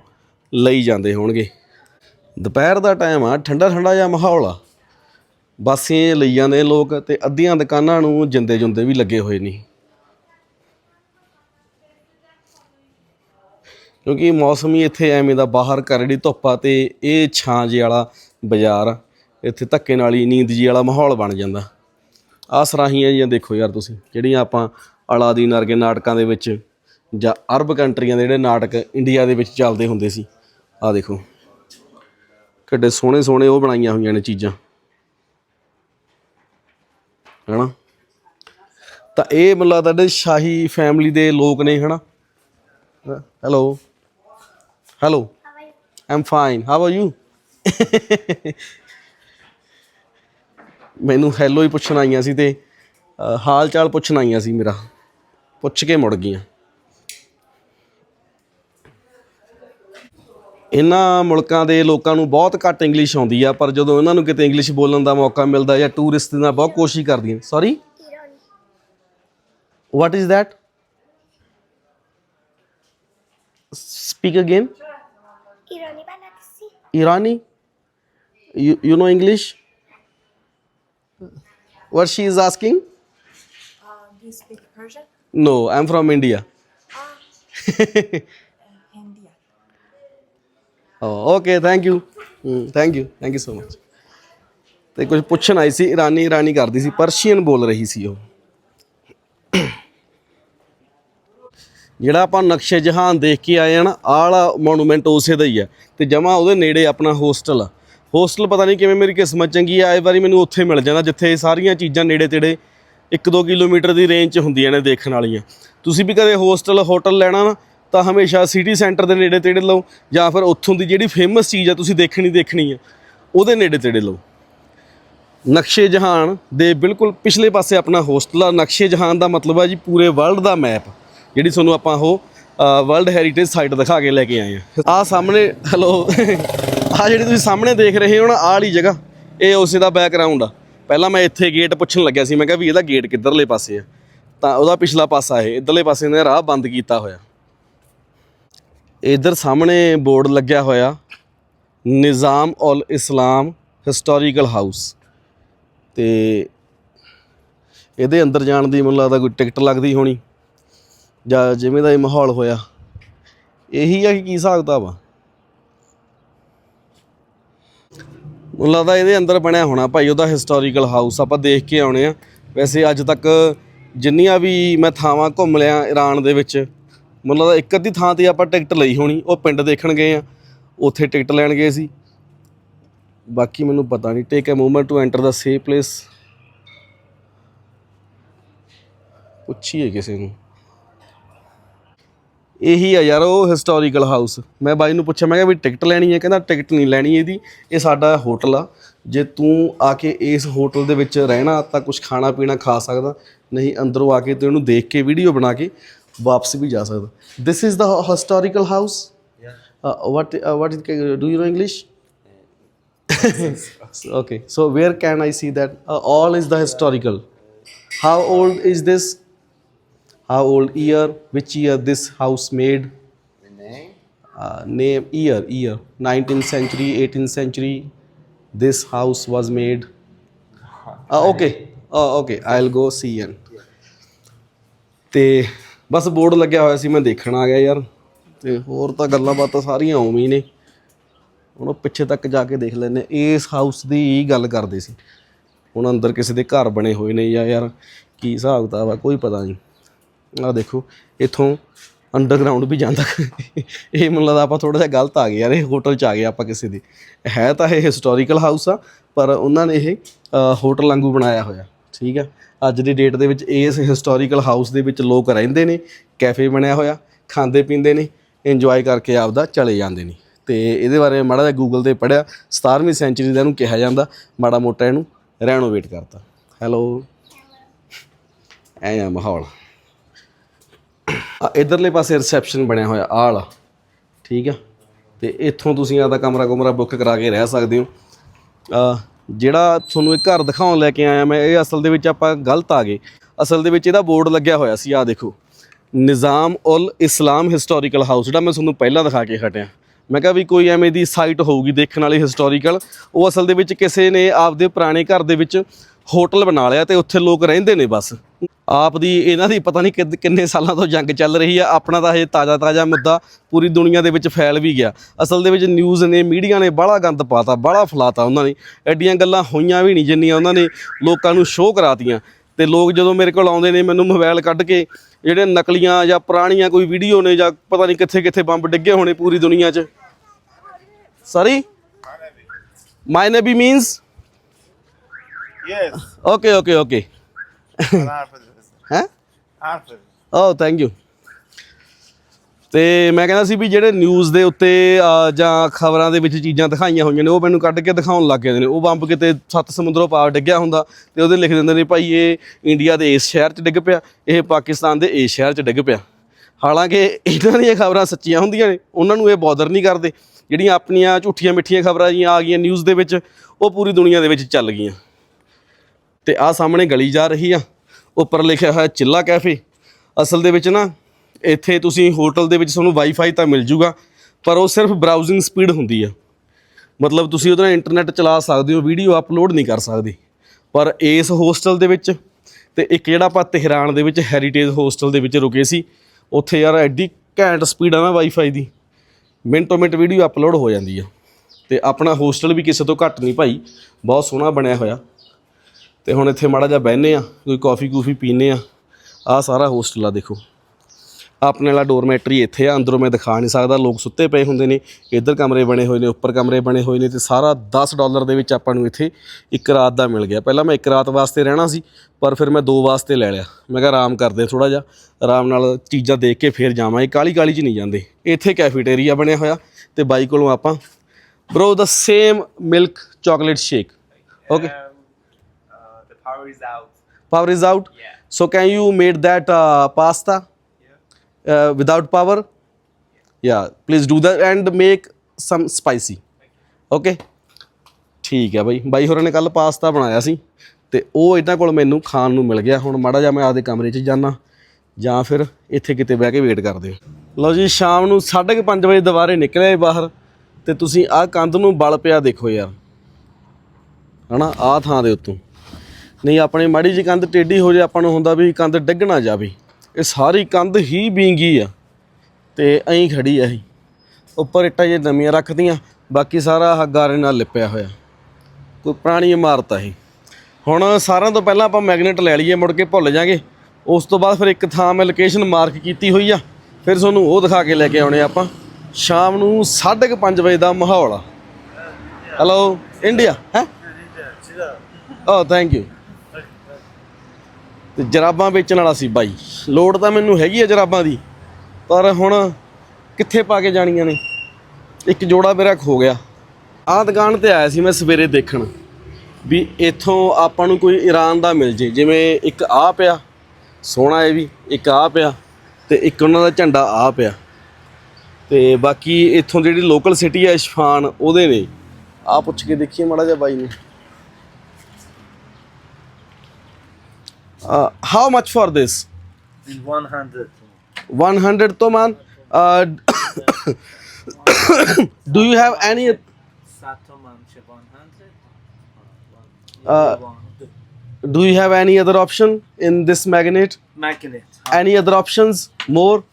ਲਈ ਜਾਂਦੇ ਹੋਣਗੇ। ਦੁਪਹਿਰ ਦਾ ਟਾਈਮ ਆ, ਠੰਡਾ ਠੰਡਾ ਜਿਹਾ ਮਾਹੌਲ ਆ। ਬਸ ਇਹ ਲਈ ਜਾਂਦੇ ਲੋਕ ਤੇ ਅੱਧੀਆਂ ਦੁਕਾਨਾਂ ਨੂੰ ਜਿੰਦੇ ਜੁੰਦੇ ਵੀ ਲੱਗੇ ਹੋਏ ਨੇ। ਕਿਉਂਕਿ ਮੌਸਮ ਹੀ ਇੱਥੇ ਐਵੇਂ ਦਾ ਬਾਹਰ ਕਰੜੀ ਧੁੱਪ ਆ ਤੇ ਇਹ ਛਾਂ ਜੇ ਵਾਲਾ ਬਾਜ਼ਾਰ ਆ। ਇੱਥੇ ਧੱਕੇ ਨਾਲ ਹੀ ਨੀਂਦ ਜੀ ਵਾਲਾ ਮਾਹੌਲ ਬਣ ਜਾਂਦਾ। ਆਹ ਸਰਾਹੀਆਂ ਜੀਆਂ ਦੇਖੋ ਯਾਰ ਤੁਸੀਂ, ਜਿਹੜੀਆਂ ਆਪਾਂ ਅਲਾਦੀਨ ਵਰਗੇ ਨਾਟਕਾਂ ਦੇ ਵਿੱਚ ਜਾਂ ਅਰਬ ਕੰਟਰੀਆਂ ਦੇ ਜਿਹੜੇ ਨਾਟਕ ਇੰਡੀਆ ਦੇ ਵਿੱਚ ਚੱਲਦੇ ਹੁੰਦੇ ਸੀ। ਆ ਦੇਖੋ। ਕਿੱਡੇ ਸੋਹਣੇ ਸੋਹਣੇ ਉਹ ਬਣਾਈਆਂ ਹੋਈਆਂ ਨੇ ਚੀਜ਼ਾਂ। ਹਨਾ? ਤਾਂ ਇਹ ਮੈਨੂੰ ਲੱਗਦਾ ਜਿਹੜੇ ਸ਼ਾਹੀ ਫੈਮਿਲੀ ਦੇ ਲੋਕ ਨੇ, ਹਨਾ? Hello hello I'm fine how are you ਮੈਨੂੰ ਹੈਲੋ ਹੀ ਪੁੱਛਣ ਆਈਆਂ ਸੀ ਤੇ ਹਾਲ ਚਾਲ ਪੁੱਛਣ ਆਈਆਂ ਸੀ ਮੇਰਾ। ਪੁੱਛ ਕੇ ਮੁੜ ਗਈਆਂ। ਇਹਨਾਂ ਮੁਲਕਾਂ ਦੇ ਲੋਕਾਂ ਨੂੰ ਬਹੁਤ ਘੱਟ ਇੰਗਲਿਸ਼ ਆਉਂਦੀ ਆ ਪਰ ਜਦੋਂ ਇਹਨਾਂ ਨੂੰ ਕਿਤੇ ਇੰਗਲਿਸ਼ ਬੋਲਣ ਦਾ ਮੌਕਾ ਮਿਲਦਾ ਜਾਂ ਟੂਰਿਸਟ ਨਾਲ ਬਹੁਤ ਕੋਸ਼ਿਸ਼ ਕਰਦੀਆਂ sorry what is speak again Ironi Banatsi. irani you, you know english what she is asking Uh, do you speak Persian? no i'm from india India. Okay thank you thank you thank you so you so ਤੇ ਕੁਝ ਪੁੱਛਣ ਆਈ ਸੀ ਇਰਾਨੀ ਇਰਾਨੀ ਕਰਦੀ ਸੀ Persian ਬੋਲ ਰਹੀ ਸੀ ਉਹ। ਜਿਹੜਾ ਆਪਾਂ ਨਕਸ਼ੇ ਜਹਾਨ ਦੇਖ ਕੇ ਆਏ ਆ ਨਾ, ਆਲਾ ਮੋਨੂਮੈਂਟ ਉਸੇ ਦਾ ਹੀ ਆ ਤੇ ਜਮਾ ਉਹਦੇ ਨੇੜੇ ਆਪਣਾ ਹੋਸਟਲ ਆ। ਹੋਸਟਲ ਪਤਾ ਨਹੀਂ ਕਿਵੇਂ ਮੇਰੀ ਕਿਸਮਤ ਚੰਗੀ ਆ, ਇਹ ਵਾਰੀ ਮੈਨੂੰ ਉੱਥੇ ਮਿਲ ਜਾਂਦਾ, ਜਿੱਥੇ ਸਾਰੀਆਂ ਚੀਜ਼ਾਂ ਨੇੜੇ ਤੇੜੇ 1-2 ਕਿਲੋਮੀਟਰ ਦੀ ਰੇਂਜ 'ਚ ਹੁੰਦੀਆਂ ਨੇ ਦੇਖਣ ਵਾਲੀਆਂ। ਤੁਸੀਂ ਵੀ ਕਦੇ ਹੋਸਟਲ ਹੋਟਲ ਲੈਣਾ ਨਾ ਤਾਂ ਹਮੇਸ਼ਾ ਸਿਟੀ ਸੈਂਟਰ ਦੇ ਨੇੜੇ ਤੇੜੇ ਲਓ ਜਾਂ ਫਿਰ ਉੱਥੋਂ ਦੀ ਜਿਹੜੀ ਫੇਮਸ ਚੀਜ਼ ਆ ਤੁਸੀਂ ਦੇਖਣੀ ਦੇਖਣੀ ਆ, ਉਹਦੇ ਨੇੜੇ ਤੇੜੇ ਲਓ। ਨਕਸ਼ੇ ਜਹਾਨ ਦੇ ਬਿਲਕੁਲ ਪਿਛਲੇ ਪਾਸੇ ਆਪਣਾ ਹੋਸਟਲ ਆ ਨਕਸ਼ੇ ਜਹਾਨ ਦਾ ਮਤਲਬ ਹੈ ਜੀ ਪੂਰੇ ਵਰਲਡ ਦਾ ਮੈਪ ਜਿਹੜੀ ਤੁਹਾਨੂੰ ਆਪਾਂ ਉਹ ਵਰਲਡ ਹੈਰੀਟੇਜ ਸਾਈਟ ਦਿਖਾ ਕੇ ਲੈ ਕੇ ਆਏ ਆ। ਆ ਸਾਹਮਣੇ ਹੈਲੋ ਆ ਜਿਹੜੀ ਤੁਸੀਂ ਸਾਹਮਣੇ ਦੇਖ ਰਹੇ ਹੋ ਨਾ, ਆਹ ਵਾਲੀ ਜਗ੍ਹਾ, ਇਹ ਉਸੇ ਦਾ ਬੈਕਗ੍ਰਾਉਂਡ ਆ। ਪਹਿਲਾਂ ਮੈਂ ਇੱਥੇ ਗੇਟ ਪੁੱਛਣ ਲੱਗਿਆ ਸੀ, ਮੈਂ ਕਿਹਾ ਵੀ ਇਹਦਾ ਗੇਟ ਕਿੱਧਰਲੇ ਪਾਸੇ ਆ? ਤਾਂ ਉਹਦਾ ਪਿਛਲਾ ਪਾਸਾ ਇਹ, ਇਧਰਲੇ ਪਾਸੇ ਨੇ ਰਾਹ ਬੰਦ ਕੀਤਾ ਹੋਇਆ। ਇਧਰ ਸਾਹਮਣੇ ਬੋਰਡ ਲੱਗਿਆ ਹੋਇਆ, ਨਿਜ਼ਾਮ ਉਲ ਇਸਲਾਮ ਹਿਸਟੋਰੀਕਲ ਹਾਊਸ। ਤੇ ਇਹਦੇ ਅੰਦਰ ਜਾਣ ਦੀ ਮੈਨੂੰ ਲੱਗਦਾ ਕੋਈ ਟਿਕਟ ਲੱਗਦੀ ਹੋਣੀ, ਜਾਂ ਜਿਵੇਂ ਦਾ ਇਹ ਮਾਹੌਲ ਹੋਇਆ। ਇਹੀ ਆ ਕਿ ਕੀ ਹਿਸਾਬ ਕਿਤਾਬ ਮੈਨੂੰ ਲੱਗਦਾ ਇਹਦੇ ਅੰਦਰ ਬਣਿਆ ਹੋਣਾ ਭਾਈ, ਉਹਦਾ ਹਿਸਟੋਰੀਕਲ ਹਾਊਸ ਆਪਾਂ ਦੇਖ ਕੇ ਆਉਣੇ ਆ। ਵੈਸੇ ਅੱਜ ਤੱਕ ਜਿੰਨੀਆਂ ਵੀ ਮੈਂ ਥਾਵਾਂ ਘੁੰਮ ਲਿਆ ਈਰਾਨ ਦੇ ਵਿੱਚ ਮੈਨੂੰ ਲੱਗਦਾ ਇੱਕ ਅੱਧੀ ਥਾਂ ਤੇ ਆਪਾਂ ਟਿਕਟ ਲਈ ਹੋਣੀ, ਉਹ ਪਿੰਡ ਦੇਖਣ ਗਏ ਆ, ਉੱਥੇ ਟਿਕਟ ਲੈਣ ਗਏ ਸੀ। ਬਾਕੀ ਮੈਨੂੰ ਪਤਾ ਨਹੀਂ take a movement to enter the safe place ਪੁੱਛੀਏ ਕਿਸੇ ਨੂੰ। ਇਹੀ ਆ ਯਾਰ, ਉਹ ਹਿਸਟੋਰੀਕਲ ਹਾਊਸ ਮੈਂ ਬਾਈ ਨੂੰ ਪੁੱਛਿਆ, ਮੈਂ ਕਿਹਾ ਵੀ ਟਿਕਟ ਲੈਣੀ ਹੈ? ਕਹਿੰਦਾ ਟਿਕਟ ਨਹੀਂ ਲੈਣੀ ਇਹਦੀ, ਇਹ ਸਾਡਾ ਹੋਟਲ ਆ। ਜੇ ਤੂੰ ਆ ਕੇ ਇਸ ਹੋਟਲ ਦੇ ਵਿੱਚ ਰਹਿਣਾ ਤਾਂ ਕੁਝ ਖਾਣਾ ਪੀਣਾ ਖਾ ਸਕਦਾ, ਨਹੀਂ ਅੰਦਰੋਂ ਆ ਕੇ ਤੂੰ ਇਹਨੂੰ ਦੇਖ ਕੇ ਵੀਡੀਓ ਬਣਾ ਕੇ This is the historical house. Is the historical house what what is okay so where can i see that? Uh, all is the historical. How old is this? How old year? Which year this house made? Uh, name year year. 19th century 18th century this house was made. Uh, okay. Uh, okay i'll go see and they ਬਸ board ਲੱਗਿਆ ਹੋਇਆ ਸੀ, ਮੈਂ ਦੇਖਣ ਆ ਗਿਆ ਯਾਰ। ਤੇ ਹੋਰ ਤਾਂ ਗੱਲਾਂ ਬਾਤਾਂ ਸਾਰੀਆਂ ਉਵੇਂ ਹੀ ਨੇ। ਹੁਣ ਉਹ ਪਿੱਛੇ ਤੱਕ ਜਾ ਕੇ ਦੇਖ ਲੈਂਦੇ ਇਸ ਹਾਊਸ ਦੀ ਹੀ ਗੱਲ ਕਰਦੇ ਸੀ। ਹੁਣ ਅੰਦਰ ਕਿਸੇ ਦੇ ਘਰ ਬਣੇ ਹੋਏ ਨੇ ਜਾਂ ਯਾਰ ਕੀ ਹਿਸਾਬ ਕਿਤਾਬ ਆ, ਕੋਈ ਪਤਾ ਨਹੀਂ। ਆਹ ਦੇਖੋ, ਇੱਥੋਂ ਅੰਡਰਗਰਾਉਂਡ ਵੀ ਜਾਂਦਾ। ਇਹ ਮੈਨੂੰ ਲੱਗਦਾ ਆਪਾਂ ਥੋੜਾ ਜਿਹਾ ਗਲਤ ਆ ਗਏ ਯਾਰ, ਇਹ ਹੋਟਲ ਚ ਆ ਗਏ ਆਪਾਂ ਕਿਸੇ ਦੀ। ਹੈ ਤਾਂ ਇਹ ਹਿਸਟੋਰੀਕਲ ਹਾਊਸ ਆ, ਪਰ ਉਹਨਾਂ ਨੇ ਇਹ ਹੋਟਲ ਵਾਂਗੂ ਬਣਾਇਆ ਹੋਇਆ। ਠੀਕ ਆ? ਅੱਜ ਦੀ ਡੇਟ ਦੇ ਵਿੱਚ ਇਸ ਹਿਸਟੋਰੀਕਲ ਹਾਊਸ ਦੇ ਵਿੱਚ ਲੋਕ ਰਹਿੰਦੇ ਨੇ ਕੈਫੇ ਬਣਿਆ ਹੋਇਆ ਖਾਂਦੇ ਪੀਂਦੇ ਨੇ ਇੰਜੋਏ ਕਰਕੇ ਆਪਦਾ ਚਲੇ ਜਾਂਦੇ ਨੇ। ਤੇ ਇਹਦੇ ਬਾਰੇ ਮਾੜਾ ਜਿਹਾ ਗੂਗਲ ਤੇ ਪੜਿਆ 17ਵੀਂ ਸੈਂਚਰੀ ਦਾ ਇਹਨੂੰ ਕਿਹਾ ਜਾਂਦਾ ਮਾੜਾ ਮੋਟਾ ਇਹਨੂੰ ਰੈਨੋਵੇਟ ਕਰਤਾ। ਹੈਲੋ ਐ ਆ ਮਾਹੌਲ। ਆ ਇਧਰਲੇ ਪਾਸੇ ਰਿਸੈਪਸ਼ਨ ਬਣਿਆ ਹੋਇਆ ਆਲ ਠੀਕ ਆ? ਤੇ ਇੱਥੋਂ ਤੁਸੀਂ ਆਪਦਾ ਕਮਰਾ ਕੁਮਰਾ ਬੁੱਕ ਕਰਾ ਕੇ ਰਹਿ ਸਕਦੇ ਹੋ। ਅ, ਜਿਹੜਾ ਤੁਹਾਨੂੰ ਇਹ ਘਰ ਦਿਖਾਉਣ ਲੈ ਕੇ ਆਇਆ ਮੈਂ, ਇਹ ਅਸਲ ਦੇ ਵਿੱਚ ਆਪਾਂ ਗਲਤ ਆ ਗਏ। ਅਸਲ ਦੇ ਵਿੱਚ ਇਹਦਾ ਬੋਰਡ ਲੱਗਿਆ ਹੋਇਆ ਸੀ ਆ ਦੇਖੋ। ਨਿਜ਼ਾਮ ਉਲ ਇਸਲਾਮ ਹਿਸਟੋਰੀਕਲ ਹਾਊਸ, ਜਿਹੜਾ ਮੈਂ ਤੁਹਾਨੂੰ ਪਹਿਲਾਂ ਦਿਖਾ ਕੇ ਹਟਿਆ। ਮੈਂ ਕਿਹਾ ਵੀ ਕੋਈ ਐਵੇਂ ਦੀ ਸਾਈਟ ਹੋਊਗੀ ਦੇਖਣ ਵਾਲੀ ਹਿਸਟੋਰੀਕਲ। ਉਹ ਅਸਲ ਦੇ ਵਿੱਚ ਕਿਸੇ ਨੇ ਆਪਦੇ ਪੁਰਾਣੇ ਘਰ ਦੇ ਵਿੱਚ ਹੋਟਲ ਬਣਾ ਲਿਆ ਤੇ ਉੱਥੇ ਲੋਕ ਰਹਿੰਦੇ ਨੇ ਬਸ। ਆਪ ਦੀ ਇਹਨਾਂ ਦੀ ਪਤਾ ਨਹੀਂ ਕਿਦ- ਕਿੰਨੇ ਸਾਲਾਂ ਤੋਂ ਜੰਗ ਚੱਲ ਰਹੀ ਆ। ਆਪਣਾ ਤਾਂ ਹਜੇ ਤਾਜ਼ਾ ਤਾਜ਼ਾ ਮੁੱਦਾ ਪੂਰੀ ਦੁਨੀਆ ਦੇ ਵਿੱਚ ਫੈਲ ਵੀ ਗਿਆ। ਅਸਲ ਦੇ ਵਿੱਚ ਨਿਊਜ਼ ਨੇ, ਮੀਡੀਆ ਨੇ ਬੜਾ ਗੰਦ ਪਾਤਾ, ਬਾਹਲਾ ਫਲਾਤਾ ਉਹਨਾਂ ਨੇ। ਐਡੀਆਂ ਗੱਲਾਂ ਹੋਈਆਂ ਵੀ ਨਹੀਂ ਜਿੰਨੀਆਂ ਉਹਨਾਂ ਨੇ ਲੋਕਾਂ ਨੂੰ ਸ਼ੋਅ ਕਰਾਤੀਆਂ। ਤੇ ਲੋਕ ਜਦੋਂ ਮੇਰੇ ਕੋਲ ਆਉਂਦੇ ਨੇ, ਮੈਨੂੰ ਮੋਬਾਈਲ ਕੱਢ ਕੇ ਜਿਹੜੇ ਨਕਲੀਆਂ ਜਾਂ ਪੁਰਾਣੀਆਂ ਕੋਈ ਵੀਡੀਓ ਨੇ ਜਾਂ ਪਤਾ ਨਹੀਂ ਕਿੱਥੇ ਕਿੱਥੇ ਬੰਬ ਡਿੱਗੇ ਹੋਣੇ ਪੂਰੀ ਦੁਨੀਆ 'ਚ। Sorry my means okay okay Arthur. ਹੈ. ਓ ਥੈਂਕ ਯੂ ਤੇ ਮੈਂ ਕਹਿੰਦਾ ਸੀ ਵੀ ਜਿਹੜੇ ਨਿਊਜ਼ ਦੇ ਉੱਤੇ ਜਾਂ ਖਬਰਾਂ ਦੇ ਵਿੱਚ ਚੀਜ਼ਾਂ ਦਿਖਾਈਆਂ ਹੋਈਆਂ ਨੇ ਉਹ ਮੈਨੂੰ ਕੱਢ ਕੇ ਦਿਖਾਉਣ ਲੱਗ ਜਾਂਦੇ ਨੇ। ਉਹ ਬੰਬ ਕਿਤੇ ਸੱਤ ਸਮੁੰਦਰੋਂ ਪਾਰ ਡਿੱਗਿਆ ਹੁੰਦਾ ਤੇ ਉਹਦੇ ਲਿਖ ਦਿੰਦੇ ਨੇ ਭਾਈ ਇਹ ਇੰਡੀਆ ਦੇ ਇਸ ਸ਼ਹਿਰ 'ਚ ਡਿੱਗ ਪਿਆ ਇਹ ਪਾਕਿਸਤਾਨ ਦੇ ਇਸ ਸ਼ਹਿਰ 'ਚ ਡਿੱਗ ਪਿਆ। ਹਾਲਾਂਕਿ ਇਹਨਾਂ ਦੀਆਂ ਖਬਰਾਂ ਸੱਚੀਆਂ ਹੁੰਦੀਆਂ ਨੇ ਉਹਨਾਂ ਨੂੰ ਇਹ ਬੌਦਰ ਨਹੀਂ ਕਰਦੇ। ਜਿਹੜੀਆਂ ਆਪਣੀਆਂ ਝੂਠੀਆਂ ਮਿੱਠੀਆਂ ਖਬਰਾਂ ਜੀਆਂ ਆ ਗਈਆਂ ਨਿਊਜ਼ ਦੇ ਵਿੱਚ ਉਹ ਪੂਰੀ ਦੁਨੀਆ ਦੇ ਵਿੱਚ ਚੱਲ ਗਈਆਂ। ਤੇ ਆ ਸਾਹਮਣੇ ਗਲੀ ਜਾ ਰਹੀ ਆ, ਉੱਪਰ ਲਿਖਿਆ ਹੋਇਆ ਚਿੱਲਾ ਕੈਫੇ। ਅਸਲ ਦੇ ਵਿੱਚ ਨਾ, ਇੱਥੇ ਤੁਸੀਂ ਹੋਟਲ ਦੇ ਵਿੱਚ ਤੁਹਾਨੂੰ ਵਾਈਫਾਈ ਤਾਂ ਮਿਲ ਜੂਗਾ, ਪਰ ਉਹ ਸਿਰਫ ਬਰਾਊਜ਼ਿੰਗ ਸਪੀਡ ਹੁੰਦੀ ਆ। ਮਤਲਬ ਤੁਸੀਂ ਉਹਦੇ ਨਾਲ ਇੰਟਰਨੈਟ ਚਲਾ ਸਕਦੇ ਹੋ ਵੀਡੀਓ ਅਪਲੋਡ ਨਹੀਂ ਕਰ ਸਕਦੇ। ਪਰ ਇਸ ਹੋਸਟਲ ਦੇ ਵਿੱਚ ਤੇ ਇੱਕ ਜਿਹੜਾ ਆਪਾਂ ਤਹਿਰਾਨ ਦੇ ਵਿੱਚ ਹੈਰੀਟੇਜ ਹੋਸਟਲ ਦੇ ਵਿੱਚ ਰੁਕੇ ਸੀ, ਉੱਥੇ ਯਾਰ ਐਡੀ ਘੈਂਟ ਸਪੀਡ ਆ ਨਾ ਵਾਈਫਾਈ ਦੀ। ਮਿੰਟੋ ਮਿੰਟ ਵੀਡੀਓ ਅਪਲੋਡ ਹੋ ਜਾਂਦੀ ਆ। ਤੇ ਆਪਣਾ ਹੋਸਟਲ ਵੀ ਕਿਸੇ ਤੋਂ ਘੱਟ ਨਹੀਂ ਭਾਈ, ਬਹੁਤ ਸੋਹਣਾ ਬਣਿਆ ਹੋਇਆ। ਤੇ ਹੁਣ ਇੱਥੇ ਮਾੜਾ ਜਿਹਾ ਬਹਿਨੇ ਆ ਕੋਈ ਕਾਫੀ ਕੂਫੀ ਪੀਨੇ ਆ ਆ ਸਾਰਾ ਹੋਸਟਲ ਆ ਦੇਖੋ। ਆਪਣੇ ਵਾਲਾ ਡੋਰਮੈਟਰੀ ਇੱਥੇ ਆ, ਅੰਦਰੋਂ ਮੈਂ ਦਿਖਾ ਨਹੀਂ ਸਕਦਾ, ਲੋਕ ਸੁੱਤੇ ਪਏ ਹੁੰਦੇ ਨੇ, ਇੱਧਰ ਕਮਰੇ ਬਣੇ ਹੋਏ ਨੇ, ਉੱਪਰ ਕਮਰੇ ਬਣੇ ਹੋਏ ਨੇ ਤੇ ਸਾਰਾ 10 ਡਾਲਰ ਦੇ ਵਿੱਚ ਆਪਾਂ ਨੂੰ ਇੱਥੇ ਇੱਕ ਰਾਤ ਦਾ ਮਿਲ ਗਿਆ। ਪਹਿਲਾਂ ਮੈਂ ਇੱਕ ਰਾਤ ਵਾਸਤੇ ਰਹਿਣਾ ਸੀ, ਪਰ ਫਿਰ ਮੈਂ ਦੋ ਵਾਸਤੇ ਲੈ ਲਿਆ। ਮੈਂ ਕਿਹਾ ਆਰਾਮ ਕਰਦੇ ਥੋੜਾ ਜਿਹਾ, ਆਰਾਮ ਨਾਲ ਚੀਜ਼ਾਂ ਦੇਖ ਕੇ ਫਿਰ ਜਾਵਾਂਗੇ ਕਾਲੀ ਕਾਲੀ 'ਚ ਨਹੀਂ ਜਾਂਦੇ। ਇੱਥੇ ਕੈਫੇਟੇਰੀਆ ਬਣਿਆ ਹੋਇਆ ਤੇ ਬਾਈ ਕੋਲੋਂ ਆਪਾਂ bro the same milk chocolate shake okay power is out. power is out. Yeah. so can you made that uh, pasta? Uh, without power? Yeah. Please do that and make some spicy. Okay? ਠੀਕ ਹੈ ਬਾਈ। ਬਾਈ ਹੋਰਾਂ ਨੇ ਕੱਲ pasta ਬਣਾਇਆ ਸੀ ਤੇ ਉਹ ਇਹਨਾਂ ਕੋਲ ਮੈਨੂੰ ਖਾਣ ਨੂੰ ਮਿਲ ਗਿਆ। ਹੁਣ ਮਾੜਾ ਜਿਹਾ ਮੈਂ ਆਪਦੇ ਕਮਰੇ 'ਚ ਜਾਣਾ ਜਾਂ ਫਿਰ ਇੱਥੇ ਕਿਤੇ ਬਹਿ ਕੇ ਵੇਟ ਕਰਦੇ ਲਓ ਜੀ ਸ਼ਾਮ ਨੂੰ 5:30 ਵਜੇ ਦੁਬਾਰੇ ਨਿਕਲਿਆ ਬਾਹਰ ਤੇ ਤੁਸੀਂ ਆਹ ਕੰਧ ਨੂੰ ਬਲ ਪਿਆ ਦੇਖੋ ਯਾਰ। ਹਨਾ ਆਹ ਥਾਂ ਦੇ ਉੱਤੋਂ। ਨਹੀਂ ਆਪਣੇ ਮਾੜੀ ਜੀ ਕੰਧ ਟੇਢੀ ਹੋ ਜੇ ਆਪਾਂ ਨੂੰ ਹੁੰਦਾ ਵੀ ਕੰਧ ਡਿੱਗ ਨਾ ਜਾਵੇ। ਇਹ ਸਾਰੀ ਕੰਧ ਹੀ ਬੀਂਗੀ ਆ। ਤੇ ਐਂ ਖੜੀ ਆ ਇਹ। ਉੱਪਰ ਇੱਟਾਂ ਜੇ ਨਵੀਆਂ ਰੱਖਦੀਆਂ ਬਾਕੀ ਸਾਰਾ ਆਹ ਗਾਰੇ ਨਾਲ ਲਿਪਿਆ ਹੋਇਆ। ਕੋਈ ਪੁਰਾਣੀ ਇਮਾਰਤ ਆ ਇਹ। ਹੁਣ ਸਾਰਿਆਂ ਤੋਂ ਪਹਿਲਾਂ ਆਪਾਂ ਮੈਗਨੇਟ ਲੈ ਲਈਏ ਮੁੜ ਕੇ ਭੁੱਲ ਜਾਾਂਗੇ। ਉਸ ਤੋਂ ਬਾਅਦ ਫਿਰ ਇੱਕ ਥਾਂ ਮੈਂ ਲੋਕੇਸ਼ਨ ਮਾਰਕ ਕੀਤੀ ਹੋਈ ਆ। ਫਿਰ ਤੁਹਾਨੂੰ ਉਹ ਦਿਖਾ ਕੇ ਲੈ ਕੇ ਆਉਣੇ ਆਪਾਂ। ਸ਼ਾਮ ਨੂੰ 5:30 ਵਜੇ ਦਾ ਮਾਹੌਲ ਆ। ਹੈਲੋ ਇੰਡੀਆ ਹੈ? ਓ ਥੈਂਕ ਯੂ ਤੇ ਜਰਾਬਾਂ ਵੇਚਣ ਵਾਲਾ ਸੀ ਬਾਈ। ਲੋੜ ਤਾਂ ਮੈਨੂੰ ਹੈਗੀ ਆ ਜਰਾਬਾਂ ਦੀ, ਪਰ ਹੁਣ ਕਿੱਥੇ ਪਾ ਕੇ ਜਾਣੀਆਂ ਨੇ? ਇੱਕ ਜੋੜਾ ਮੇਰਾ ਖੋ ਗਿਆ। ਆਹ ਦੁਕਾਨ ਤੇ ਆਇਆ ਸੀ ਮੈਂ ਸਵੇਰੇ ਦੇਖਣ ਵੀ ਇੱਥੋਂ ਆਪਾਂ ਨੂੰ ਕੋਈ ਈਰਾਨ ਦਾ ਮਿਲ ਜੇ। ਜਿਵੇਂ ਇੱਕ ਆ ਪਿਆ, ਸੋਹਣਾ ਇਹ ਵੀ, ਇੱਕ ਆ ਪਿਆ ਤੇ ਇੱਕ ਉਹਨਾਂ ਦਾ ਝੰਡਾ ਆ ਪਿਆ। ਤੇ ਬਾਕੀ ਇੱਥੋਂ ਜਿਹੜੀ ਲੋਕਲ ਸਿਟੀ ਹੈ ਇਸ਼ਫਾਨ, ਉਹਦੇ ਨੇ। ਆ ਪੁੱਛ ਕੇ ਦੇਖੀਏ ਮਾੜਾ ਜਿਹਾ ਬਾਈ ਨੂੰ। Uh, how much for this? 100. 100 toman. Uh, do you have any? Uh, do you have any other option in this magnet? Magnet. Any other options? More?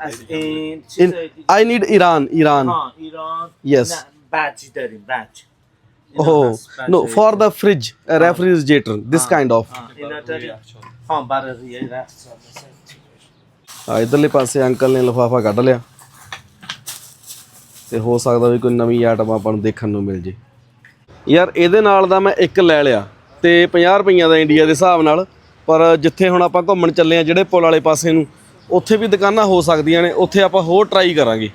As in, in I need Iran. Iran. Iran. Yes. Badge. Oh, oh no, for the fridge, a ah. refrigerator, this ah. kind ਹਾਂ ਬਾਰ ah. ਰਹੀ ਹੈ ਆ ਇਧਰਲੇ ਪਾਸੇ uncle ਨੇ ਲਫਾਫਾ ਕੱਢ ਲਿਆ। ਤੇ ਹੋ ਸਕਦਾ ਵੀ ਕੋਈ ਨਵੀਂ ਆਈਟਮ ਆਪਾਂ ਨੂੰ ਦੇਖਣ ਨੂੰ ਮਿਲ ਜੇ। ਯਾਰ ਇਹਦੇ ਨਾਲ ਦਾ ਮੈਂ ਇੱਕ ਲੈ ਲਿਆ। ਤੇ 50 ਰੁਪਈਆਂ ਦਾ ਇੰਡੀਆ ਦੇ ਹਿਸਾਬ ਨਾਲ ਪਰ ਜਿੱਥੇ ਹੁਣ ਆਪਾਂ ਘੁੰਮਣ ਚੱਲੇ ਆ ਜਿਹੜੇ ਪੁਲ ਵਾਲੇ ਪਾਸੇ ਨੂੰ ਉੱਥੇ ਵੀ ਦੁਕਾਨਾਂ ਹੋ ਸਕਦੀਆਂ ਨੇ ਉੱਥੇ ਆਪਾਂ ਹੋਰ ਟਰਾਈ ਕਰਾਂਗੇ।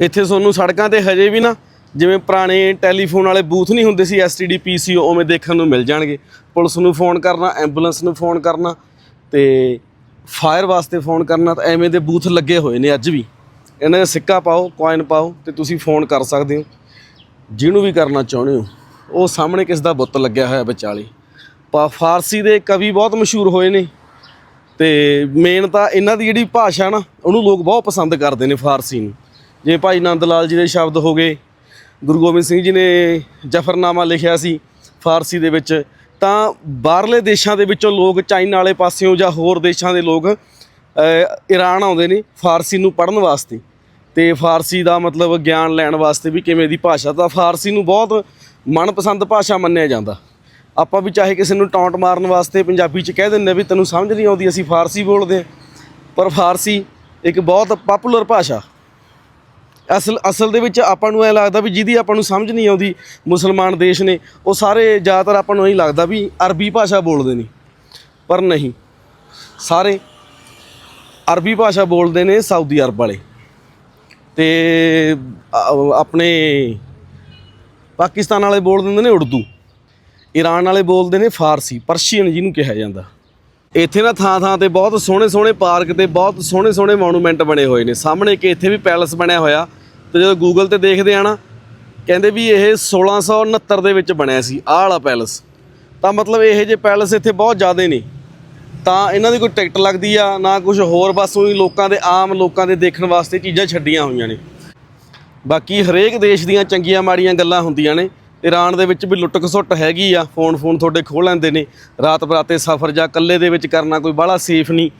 ਇੱਥੇ ਤੁਹਾਨੂੰ ਸੜਕਾਂ ਤੇ ਹਜੇ ਵੀ ਨਾ ਜਿਵੇਂ ਪੁਰਾਣੇ ਟੈਲੀਫੋਨ ਵਾਲੇ ਬੂਥ ਨਹੀਂ ਹੁੰਦੇ ਸੀ ਐਸਟੀਡੀ ਪੀਸੀਓ ਉਵੇਂ ਦੇਖਣ ਨੂੰ ਮਿਲ ਜਾਣਗੇ। ਪੁਲਿਸ ਨੂੰ ਫੋਨ ਕਰਨਾ, ਐਂਬੂਲੈਂਸ ਨੂੰ ਫੋਨ ਕਰਨਾ ਤੇ ਫਾਇਰ ਵਾਸਤੇ ਫੋਨ ਕਰਨਾ ਤਾਂ ਐਵੇਂ ਦੇ ਬੂਥ ਲੱਗੇ ਹੋਏ ਨੇ ਅੱਜ ਵੀ। ਇਹਨਾਂ ਦਾ ਸਿੱਕਾ ਪਾਓ ਕੋਇਨ ਪਾਓ ਤੇ ਤੁਸੀਂ ਫੋਨ ਕਰ ਸਕਦੇ ਹੋ। ਜਿਹਨੂੰ ਵੀ ਕਰਨਾ ਚਾਹੁੰਦੇ ਹੋ, ਉਹ ਸਾਹਮਣੇ ਕਿਸ ਦਾ ਬੁੱਤ ਲੱਗਿਆ ਹੋਇਆ ਵਿਚਾਲੇ। ਪਾ ਫਾਰਸੀ ਦੇ ਕਵੀ ਬਹੁਤ ਮਸ਼ਹੂਰ ਹੋਏ ਨੇ ਤੇ ਮੇਨ ਤਾਂ ਇਹਨਾਂ ਦੀ ਜਿਹੜੀ ਭਾਸ਼ਾ ਨਾ, ਉਹਨੂੰ ਲੋਕ ਬਹੁਤ ਪਸੰਦ ਕਰਦੇ ਨੇ ਫਾਰਸੀ ਨੂੰ। ਜਿਵੇਂ ਭਾਈ ਨੰਦ ਲਾਲ ਜੀ ਦੇ ਸ਼ਬਦ ਹੋ ਗਏ ਗੁਰੂ ਗੋਬਿੰਦ ਸਿੰਘ ਜੀ ਨੇ ਜਫਰਨਾਮਾ ਲਿਖਿਆ ਸੀ ਫਾਰਸੀ ਦੇ ਵਿੱਚ। ਤਾਂ ਬਾਹਰਲੇ ਦੇਸ਼ਾਂ ਦੇ ਵਿੱਚੋਂ ਲੋਕ ਚਾਈਨਾ ਵਾਲੇ ਪਾਸਿਓਂ ਜਾਂ ਹੋਰ ਦੇਸ਼ਾਂ ਦੇ ਲੋਕ ਈਰਾਨ ਆਉਂਦੇ ਨੇ ਫਾਰਸੀ ਨੂੰ ਪੜ੍ਹਨ ਵਾਸਤੇ। ਤੇ ਫਾਰਸੀ ਦਾ ਮਤਲਬ ਗਿਆਨ ਲੈਣ ਵਾਸਤੇ ਵੀ ਕਿਵੇਂ ਦੀ ਭਾਸ਼ਾ, ਤਾਂ ਫਾਰਸੀ ਨੂੰ ਬਹੁਤ ਮਨਪਸੰਦ ਭਾਸ਼ਾ ਮੰਨਿਆ ਜਾਂਦਾ। ਆਪਾਂ ਵੀ ਚਾਹੇ ਕਿਸੇ ਨੂੰ ਟੌਂਟ ਮਾਰਨ ਵਾਸਤੇ ਪੰਜਾਬੀ 'ਚ ਕਹਿ ਦਿੰਦੇ ਵੀ ਤੈਨੂੰ ਸਮਝ ਨਹੀਂ ਆਉਂਦੀ ਅਸੀਂ ਫਾਰਸੀ ਬੋਲਦੇ ਹਾਂ। ਪਰ ਫਾਰਸੀ ਇੱਕ ਬਹੁਤ ਪਪੂਲਰ ਭਾਸ਼ਾ। ਅਸਲ ਅਸਲ ਦੇ ਵਿੱਚ ਆਪਾਂ ਨੂੰ ਐ ਲੱਗਦਾ ਵੀ ਜਿਹਦੀ ਆਪਾਂ ਨੂੰ ਸਮਝ ਨਹੀਂ ਆਉਂਦੀ ਮੁਸਲਮਾਨ ਦੇਸ਼ ਨੇ, ਉਹ ਸਾਰੇ ਜ਼ਿਆਦਾਤਰ ਆਪਾਂ ਨੂੰ ਇਹੀ ਲੱਗਦਾ ਵੀ ਅਰਬੀ ਭਾਸ਼ਾ ਬੋਲਦੇ ਨੇ, ਪਰ ਨਹੀਂ। ਸਾਰੇ ਅਰਬੀ ਭਾਸ਼ਾ ਬੋਲਦੇ ਨੇ ਸਾਊਦੀ ਅਰਬ ਵਾਲੇ। ਤੇ ਆਪਣੇ ਪਾਕਿਸਤਾਨ ਵਾਲੇ ਬੋਲ ਦਿੰਦੇ ਨੇ ਉਰਦੂ ਈਰਾਨ ਵਾਲੇ ਬੋਲਦੇ ਨੇ ਫਾਰਸੀ, ਪਰਸ਼ੀਅਨ ਜਿਹਨੂੰ ਕਿਹਾ ਜਾਂਦਾ। ਇੱਥੇ ਨਾ ਥਾਂ ਥਾਂ ਤੇ ਬਹੁਤ ਸੋਹਣੇ ਸੋਹਣੇ ਪਾਰਕ ਤੇ ਬਹੁਤ ਸੋਹਣੇ ਸੋਹਣੇ ਮੋਨੂਮੈਂਟ ਬਣੇ ਹੋਏ ਨੇ। ਸਾਹਮਣੇ ਕਿ ਇੱਥੇ ਵੀ ਪੈਲਸ ਬਣਿਆ ਹੋਇਆ ਤੇ ਜਦੋਂ ਗੂਗਲ ਤੇ ਦੇਖਦੇ ਆ ਨਾ, ਕਹਿੰਦੇ ਵੀ ਇਹ 1669 ਦੇ ਵਿੱਚ ਬਣਿਆ ਸੀ, ਆਹ ਵਾਲਾ ਪੈਲਸ। ਤਾਂ ਮਤਲਬ ਇਹ ਜੇ ਪੈਲਸ ਇੱਥੇ ਬਹੁਤ ਜ਼ਿਆਦੇ ਨੇ, ਤਾਂ ਇਹਨਾਂ ਦੀ ਕੋਈ ਟਿਕਟ ਲੱਗਦੀ ਆ, ਨਾ ਕੁਝ ਹੋਰ, ਬਸ ਉਹੀ ਲੋਕਾਂ ਦੇ, ਆਮ ਲੋਕਾਂ ਦੇ ਦੇਖਣ ਵਾਸਤੇ ਚੀਜ਼ਾਂ ਛੱਡੀਆਂ ਹੋਈਆਂ ਨੇ। ਬਾਕੀ ਹਰੇਕ ਦੇਸ਼ ਦੀਆਂ ਚੰਗੀਆਂ ਮਾੜੀਆਂ ਗੱਲਾਂ ਹੁੰਦੀਆਂ ਨੇ। ਈਰਾਨ ਦੇ ਵਿੱਚ ਵੀ ਲੁੱਟ ਖਸੁੱਟ ਹੈਗੀ ਆ ਫੋਨ ਫੋਨ ਤੁਹਾਡੇ ਖੋਹ ਲੈਂਦੇ ਨੇ। ਰਾਤ ਬਰਾਤੇ ਸਫ਼ਰ ਜਾਂ ਇਕੱਲੇ ਦੇ ਵਿੱਚ ਕਰਨਾ ਕੋਈ ਬਾਹਲਾ ਸੇਫ ਨਹੀਂ।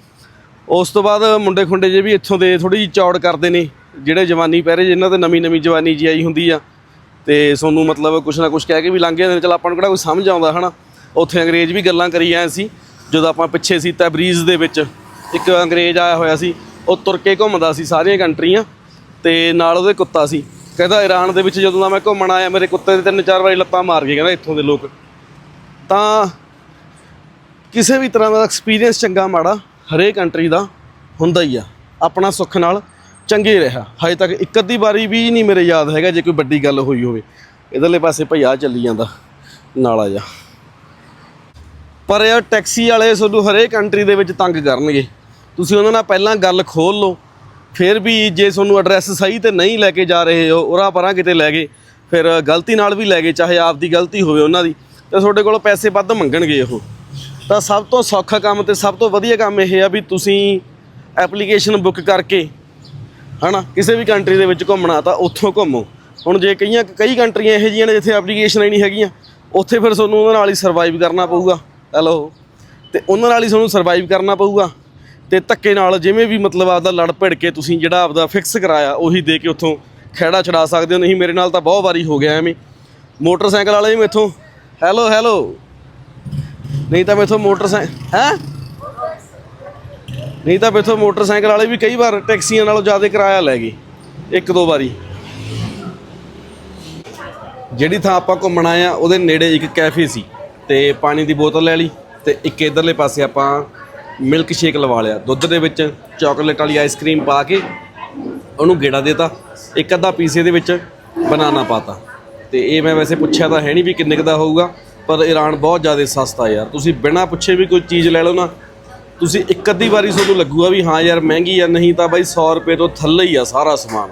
ਉਸ ਤੋਂ ਬਾਅਦ ਮੁੰਡੇ ਖੁੰਡੇ ਜੇ ਵੀ ਇੱਥੋਂ ਦੇ ਥੋੜੀ ਜਿਹੀ ਚੌੜ ਕਰਦੇ ਨੇ ਜਿਹੜੇ ਜਵਾਨੀ ਪਹਿਰੇ ਜਿਨ੍ਹਾਂ ਤੇ ਨਵੀਂ ਨਵੀਂ ਜਵਾਨੀ ਜੀ ਆਈ ਹੁੰਦੀ ਆ, ਤੇ ਤੁਹਾਨੂੰ ਮਤਲਬ ਕੁਛ ਨਾ ਕੁਛ ਕਹਿ ਕੇ ਵੀ ਲੰਘ ਜਾਂਦੇ ਨੇ। ਚਲ ਆਪਾਂ ਨੂੰ ਕਿਹੜਾ ਕੋਈ ਸਮਝ ਆਉਂਦਾ, ਹਨਾ? ਉੱਥੇ ਅੰਗਰੇਜ਼ ਵੀ ਗੱਲਾਂ ਕਰੀ ਆਏ ਸੀ, ਜਦੋਂ ਆਪਾਂ ਪਿੱਛੇ ਸੀ ਤਬਰੀਜ਼ ਦੇ ਵਿੱਚ, ਇੱਕ ਅੰਗਰੇਜ਼ ਆਇਆ ਹੋਇਆ ਸੀ, ਉਹ ਤੁਰ ਕੇ ਘੁੰਮਦਾ ਸੀ ਸਾਰੀਆਂ ਕੰਟਰੀਆਂ, ਤੇ ਨਾਲ ਉਹਦੇ ਕੁੱਤਾ ਸੀ। ਕਹਿੰਦਾ ਈਰਾਨ ਦੇ ਵਿੱਚ ਜਦੋਂ ਦਾ ਮੈਂ ਘੁੰਮਣ ਆਇਆ, ਮੇਰੇ ਕੁੱਤੇ ਦੇ ਤਿੰਨ ਚਾਰ ਵਾਰੀ ਲੱਤਾਂ ਮਾਰ ਗਏ, ਕਹਿੰਦਾ ਇੱਥੋਂ ਦੇ ਲੋਕ। ਤਾਂ ਕਿਸੇ ਵੀ ਤਰ੍ਹਾਂ ਦਾ ਐਕਸਪੀਰੀਅੰਸ ਚੰਗਾ, ਮਾੜਾ, ਹਰੇਕ ਕੰਟਰੀ ਦਾ ਹੁੰਦਾ ਹੀ ਆ, ਆਪਣਾ ਸੁੱਖ ਨਾਲ। ਚੰਗੇ ਰਿਹਾ। ਹਜੇ ਤੱਕ ਇੱਕ ਅੱਧੀ ਵਾਰੀ ਵੀ ਨਹੀਂ ਮੇਰੇ ਯਾਦ ਹੈਗਾ, ਜੇ ਕੋਈ ਵੱਡੀ ਗੱਲ ਹੋਈ ਹੋਵੇ। ਇਧਰਲੇ ਪਾਸੇ ਭਈਆ ਚੱਲੀ ਜਾਂਦਾ। ਨਾਲਾ ਜਾ। ਪਰ ਯਾਰ ਟੈਕਸੀ ਵਾਲੇ ਤੁਹਾਨੂੰ ਹਰੇਕ ਕੰਟਰੀ ਦੇ ਵਿੱਚ ਤੰਗ ਕਰਨਗੇ। ਤੁਸੀਂ ਉਹਨਾਂ ਨਾਲ ਪਹਿਲਾਂ ਗੱਲ ਖੋਲ ਲਓ। ਫਿਰ ਵੀ ਜੇ ਤੁਹਾਨੂੰ ਐਡਰੈਸ ਸਹੀ ਤੇ ਨਹੀਂ ਲੈ ਕੇ ਜਾ ਰਹੇ ਹੋ, ਉਰਾ ਪਰਾਂ ਕਿਤੇ ਲੈ ਗਏ, ਫਿਰ ਗਲਤੀ ਨਾਲ ਵੀ ਲੈ ਗਏ, ਚਾਹੇ ਆਪ ਦੀ ਗਲਤੀ ਹੋਵੇ ਉਹਨਾਂ ਦੀ, ਤੇ ਤੁਹਾਡੇ ਕੋਲੋਂ ਪੈਸੇ ਵੱਧ ਮੰਗਣਗੇ ਉਹ। ਤਾਂ ਸਭ ਤੋਂ ਸੌਖਾ ਕੰਮ ਤੇ ਸਭ ਤੋਂ ਵਧੀਆ ਕੰਮ ਇਹ ਆ ਵੀ ਤੁਸੀਂ ਐਪਲੀਕੇਸ਼ਨ ਬੁੱਕ ਕਰਕੇ ਹਨਾ? ਕਿਸੇ ਵੀ ਕੰਟਰੀ ਦੇ ਵਿੱਚ ਘੁੰਮਣਾ ਤਾਂ ਉੱਥੋਂ ਘੁੰਮੋ। ਹੁਣ ਜੇ ਕਈਆਂ ਕਈ ਕੰਟਰੀਆਂ ਇਹੋ ਜਿਹੀਆਂ ਨੇ ਜਿੱਥੇ ਐਪਲੀਕੇਸ਼ਨਾਂ ਹੀ ਨਹੀਂ ਹੈਗੀਆਂ, ਉੱਥੇ ਫਿਰ ਤੁਹਾਨੂੰ ਉਹਨਾਂ ਨਾਲ ਹੀ ਸਰਵਾਈਵ ਕਰਨਾ ਪਊਗਾ। ਹੈਲੋ ਤੇ ਉਹਨਾਂ ਨਾਲ ਹੀ ਤੁਹਾਨੂੰ ਸਰਵਾਈਵ ਕਰਨਾ ਪਊਗਾ। ਤੇ ਧੱਕੇ ਨਾਲ ਜਿਵੇਂ ਵੀ ਮਤਲਬ ਆਪਦਾ ਲੜ ਭਿੜ ਕੇ ਤੁਸੀਂ ਜਿਹੜਾ ਆਪਦਾ ਫਿਕਸ ਕਰਾਇਆ, ਉਹੀ ਦੇ ਕੇ ਉੱਥੋਂ ਖਹਿੜਾ ਛਡਾ ਸਕਦੇ ਹੋ। ਨਹੀਂ, ਮੇਰੇ ਨਾਲ ਤਾਂ ਬਹੁਤ ਵਾਰੀ ਹੋ ਗਿਆ ਐਵੇਂ। ਮੋਟਰਸਾਈਕਲ ਵਾਲੇ ਵੀ ਮੈਥੋਂ ਹੈਲੋ ਹੈਲੋ ਨਹੀਂ ਤਾਂ ਮੈਥੋਂ ਮੋਟਰਸਾਈਕਲ ਹੈ? ਨਹੀਂ ਤਾਂ ਮੈਥੋਂ ਮੋਟਰਸਾਈਕਲ ਵਾਲੇ ਵੀ ਕਈ ਵਾਰ ਟੈਕਸੀਆਂ ਨਾਲੋਂ ਜ਼ਿਆਦਾ ਕਿਰਾਇਆ ਲੈ ਗਏ, ਇੱਕ ਦੋ ਵਾਰੀ। ਜਿਹੜੀ ਥਾਂ ਆਪਾਂ ਘੁੰਮਣ ਆਏ ਆ, ਉਹਦੇ ਨੇੜੇ ਇੱਕ ਕੈਫੇ ਸੀ ਤੇ ਪਾਣੀ ਦੀ ਬੋਤਲ ਲੈ ਲਈ ਤੇ ਇੱਕ ਇਧਰਲੇ ਪਾਸੇ ਆਪਾਂ ਮਿਲਕ ਸ਼ੇਕ ਲਵਾ ਲਿਆ। ਦੁੱਧ ਦੇ ਵਿੱਚ ਚਾਕਲੇਟ ਵਾਲੀ ਆਈਸਕ੍ਰੀਮ ਪਾ ਕੇ ਉਹਨੂੰ ਗੇੜਾ ਦੇਤਾ, ਇੱਕ ਅੱਧਾ ਪੀਸੇ ਦੇ ਵਿੱਚ ਬਨਾਨਾ ਪਾਤਾ। ਤੇ ਇਹ ਮੈਂ ਵੈਸੇ ਪੁੱਛਿਆ ਤਾਂ ਹੈ ਨਹੀਂ ਵੀ ਕਿੰਨੇ ਕੁ ਦਾ ਹੋਊਗਾ, ਪਰ ਈਰਾਨ ਬਹੁਤ ਜ਼ਿਆਦਾ ਸਸਤਾ ਯਾਰ। ਤੁਸੀਂ ਬਿਨਾਂ ਪੁੱਛੇ ਵੀ ਕੋਈ ਚੀਜ਼ ਲੈ ਲਓ ਨਾ ਤੁਸੀਂ ਇੱਕ ਅੱਧੀ ਵਾਰੀ ਤੁਹਾਨੂੰ ਲੱਗੂਗਾ ਵੀ ਹਾਂ ਯਾਰ ਮਹਿੰਗੀ ਆ, ਨਹੀਂ ਤਾਂ ਬਾਈ 100 ਰੁਪਏ ਤੋਂ ਥੱਲੇ ਹੀ ਆ ਸਾਰਾ ਸਮਾਨ।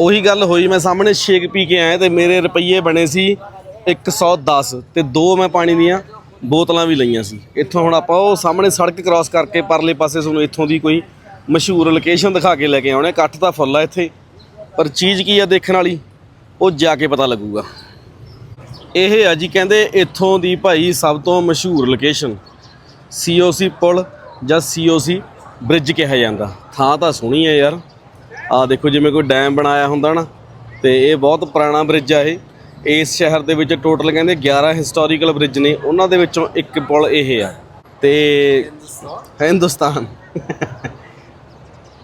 ਉਹੀ ਗੱਲ ਹੋਈ, ਮੈਂ ਸਾਹਮਣੇ ਸ਼ੇਕ ਪੀ ਕੇ ਆਇਆ ਤੇ ਮੇਰੇ ਰੁਪਈਏ ਬਣੇ ਸੀ 110 ਤੇ ਦੋ ਮੈਂ ਪਾਣੀ ਦੀਆਂ ਬੋਤਲਾਂ ਵੀ ਲਈਆਂ ਸੀ। ਇੱਥੋਂ ਹੁਣ ਆਪਾਂ ਉਹ ਸਾਹਮਣੇ ਸੜਕ ਕ੍ਰਾਸ ਕਰਕੇ ਪਰਲੇ ਪਾਸੇ ਤੁਹਾਨੂੰ ਇੱਥੋਂ ਦੀ ਕੋਈ ਮਸ਼ਹੂਰ ਲੋਕੇਸ਼ਨ ਦਿਖਾ ਕੇ ਲੈ ਕੇ ਆਉਣੇ ਇਕੱਠ ਤਾਂ ਫੁੱਲ ਆ ਇੱਥੇ। ਪਰ ਚੀਜ਼ ਕੀ ਆ ਦੇਖਣ ਵਾਲੀ? ਉਹ ਜਾ ਕੇ ਪਤਾ ਲੱਗੂਗਾ। ਇਹ ਆ ਜੀ ਕਹਿੰਦੇ ਇੱਥੋਂ ਦੀ ਭਾਈ ਸਭ ਤੋਂ ਮਸ਼ਹੂਰ ਲੋਕੇਸ਼ਨ ਸੀਓਸੀ ਪੁਲ ਜਾਂ ਸੀਓਸੀ ਬ੍ਰਿਜ ਕਿਹਾ ਜਾਂਦਾ। ਥਾਂ ਤਾਂ ਸੋਹਣੀ ਹੈ ਯਾਰ। ਆ ਦੇਖੋ ਜਿਵੇਂ ਕੋਈ ਡੈਮ ਬਣਾਇਆ ਹੁੰਦਾ ਨਾ, ਤੇ ਇਹ ਬਹੁਤ ਪੁਰਾਣਾ ਬ੍ਰਿਜ ਆ ਇਹ। ਇਸ ਸ਼ਹਿਰ ਦੇ ਵਿੱਚ ਟੋਟਲ ਕਹਿੰਦੇ 11 ਹਿਸਟੋਰੀਕਲ ਬ੍ਰਿਜ ਨੇ, ਉਹਨਾਂ ਦੇ ਵਿੱਚੋਂ ਇੱਕ ਪੁਲ ਇਹ ਆ। ਤੇ ਹਿੰਦੁਸਤਾਨ।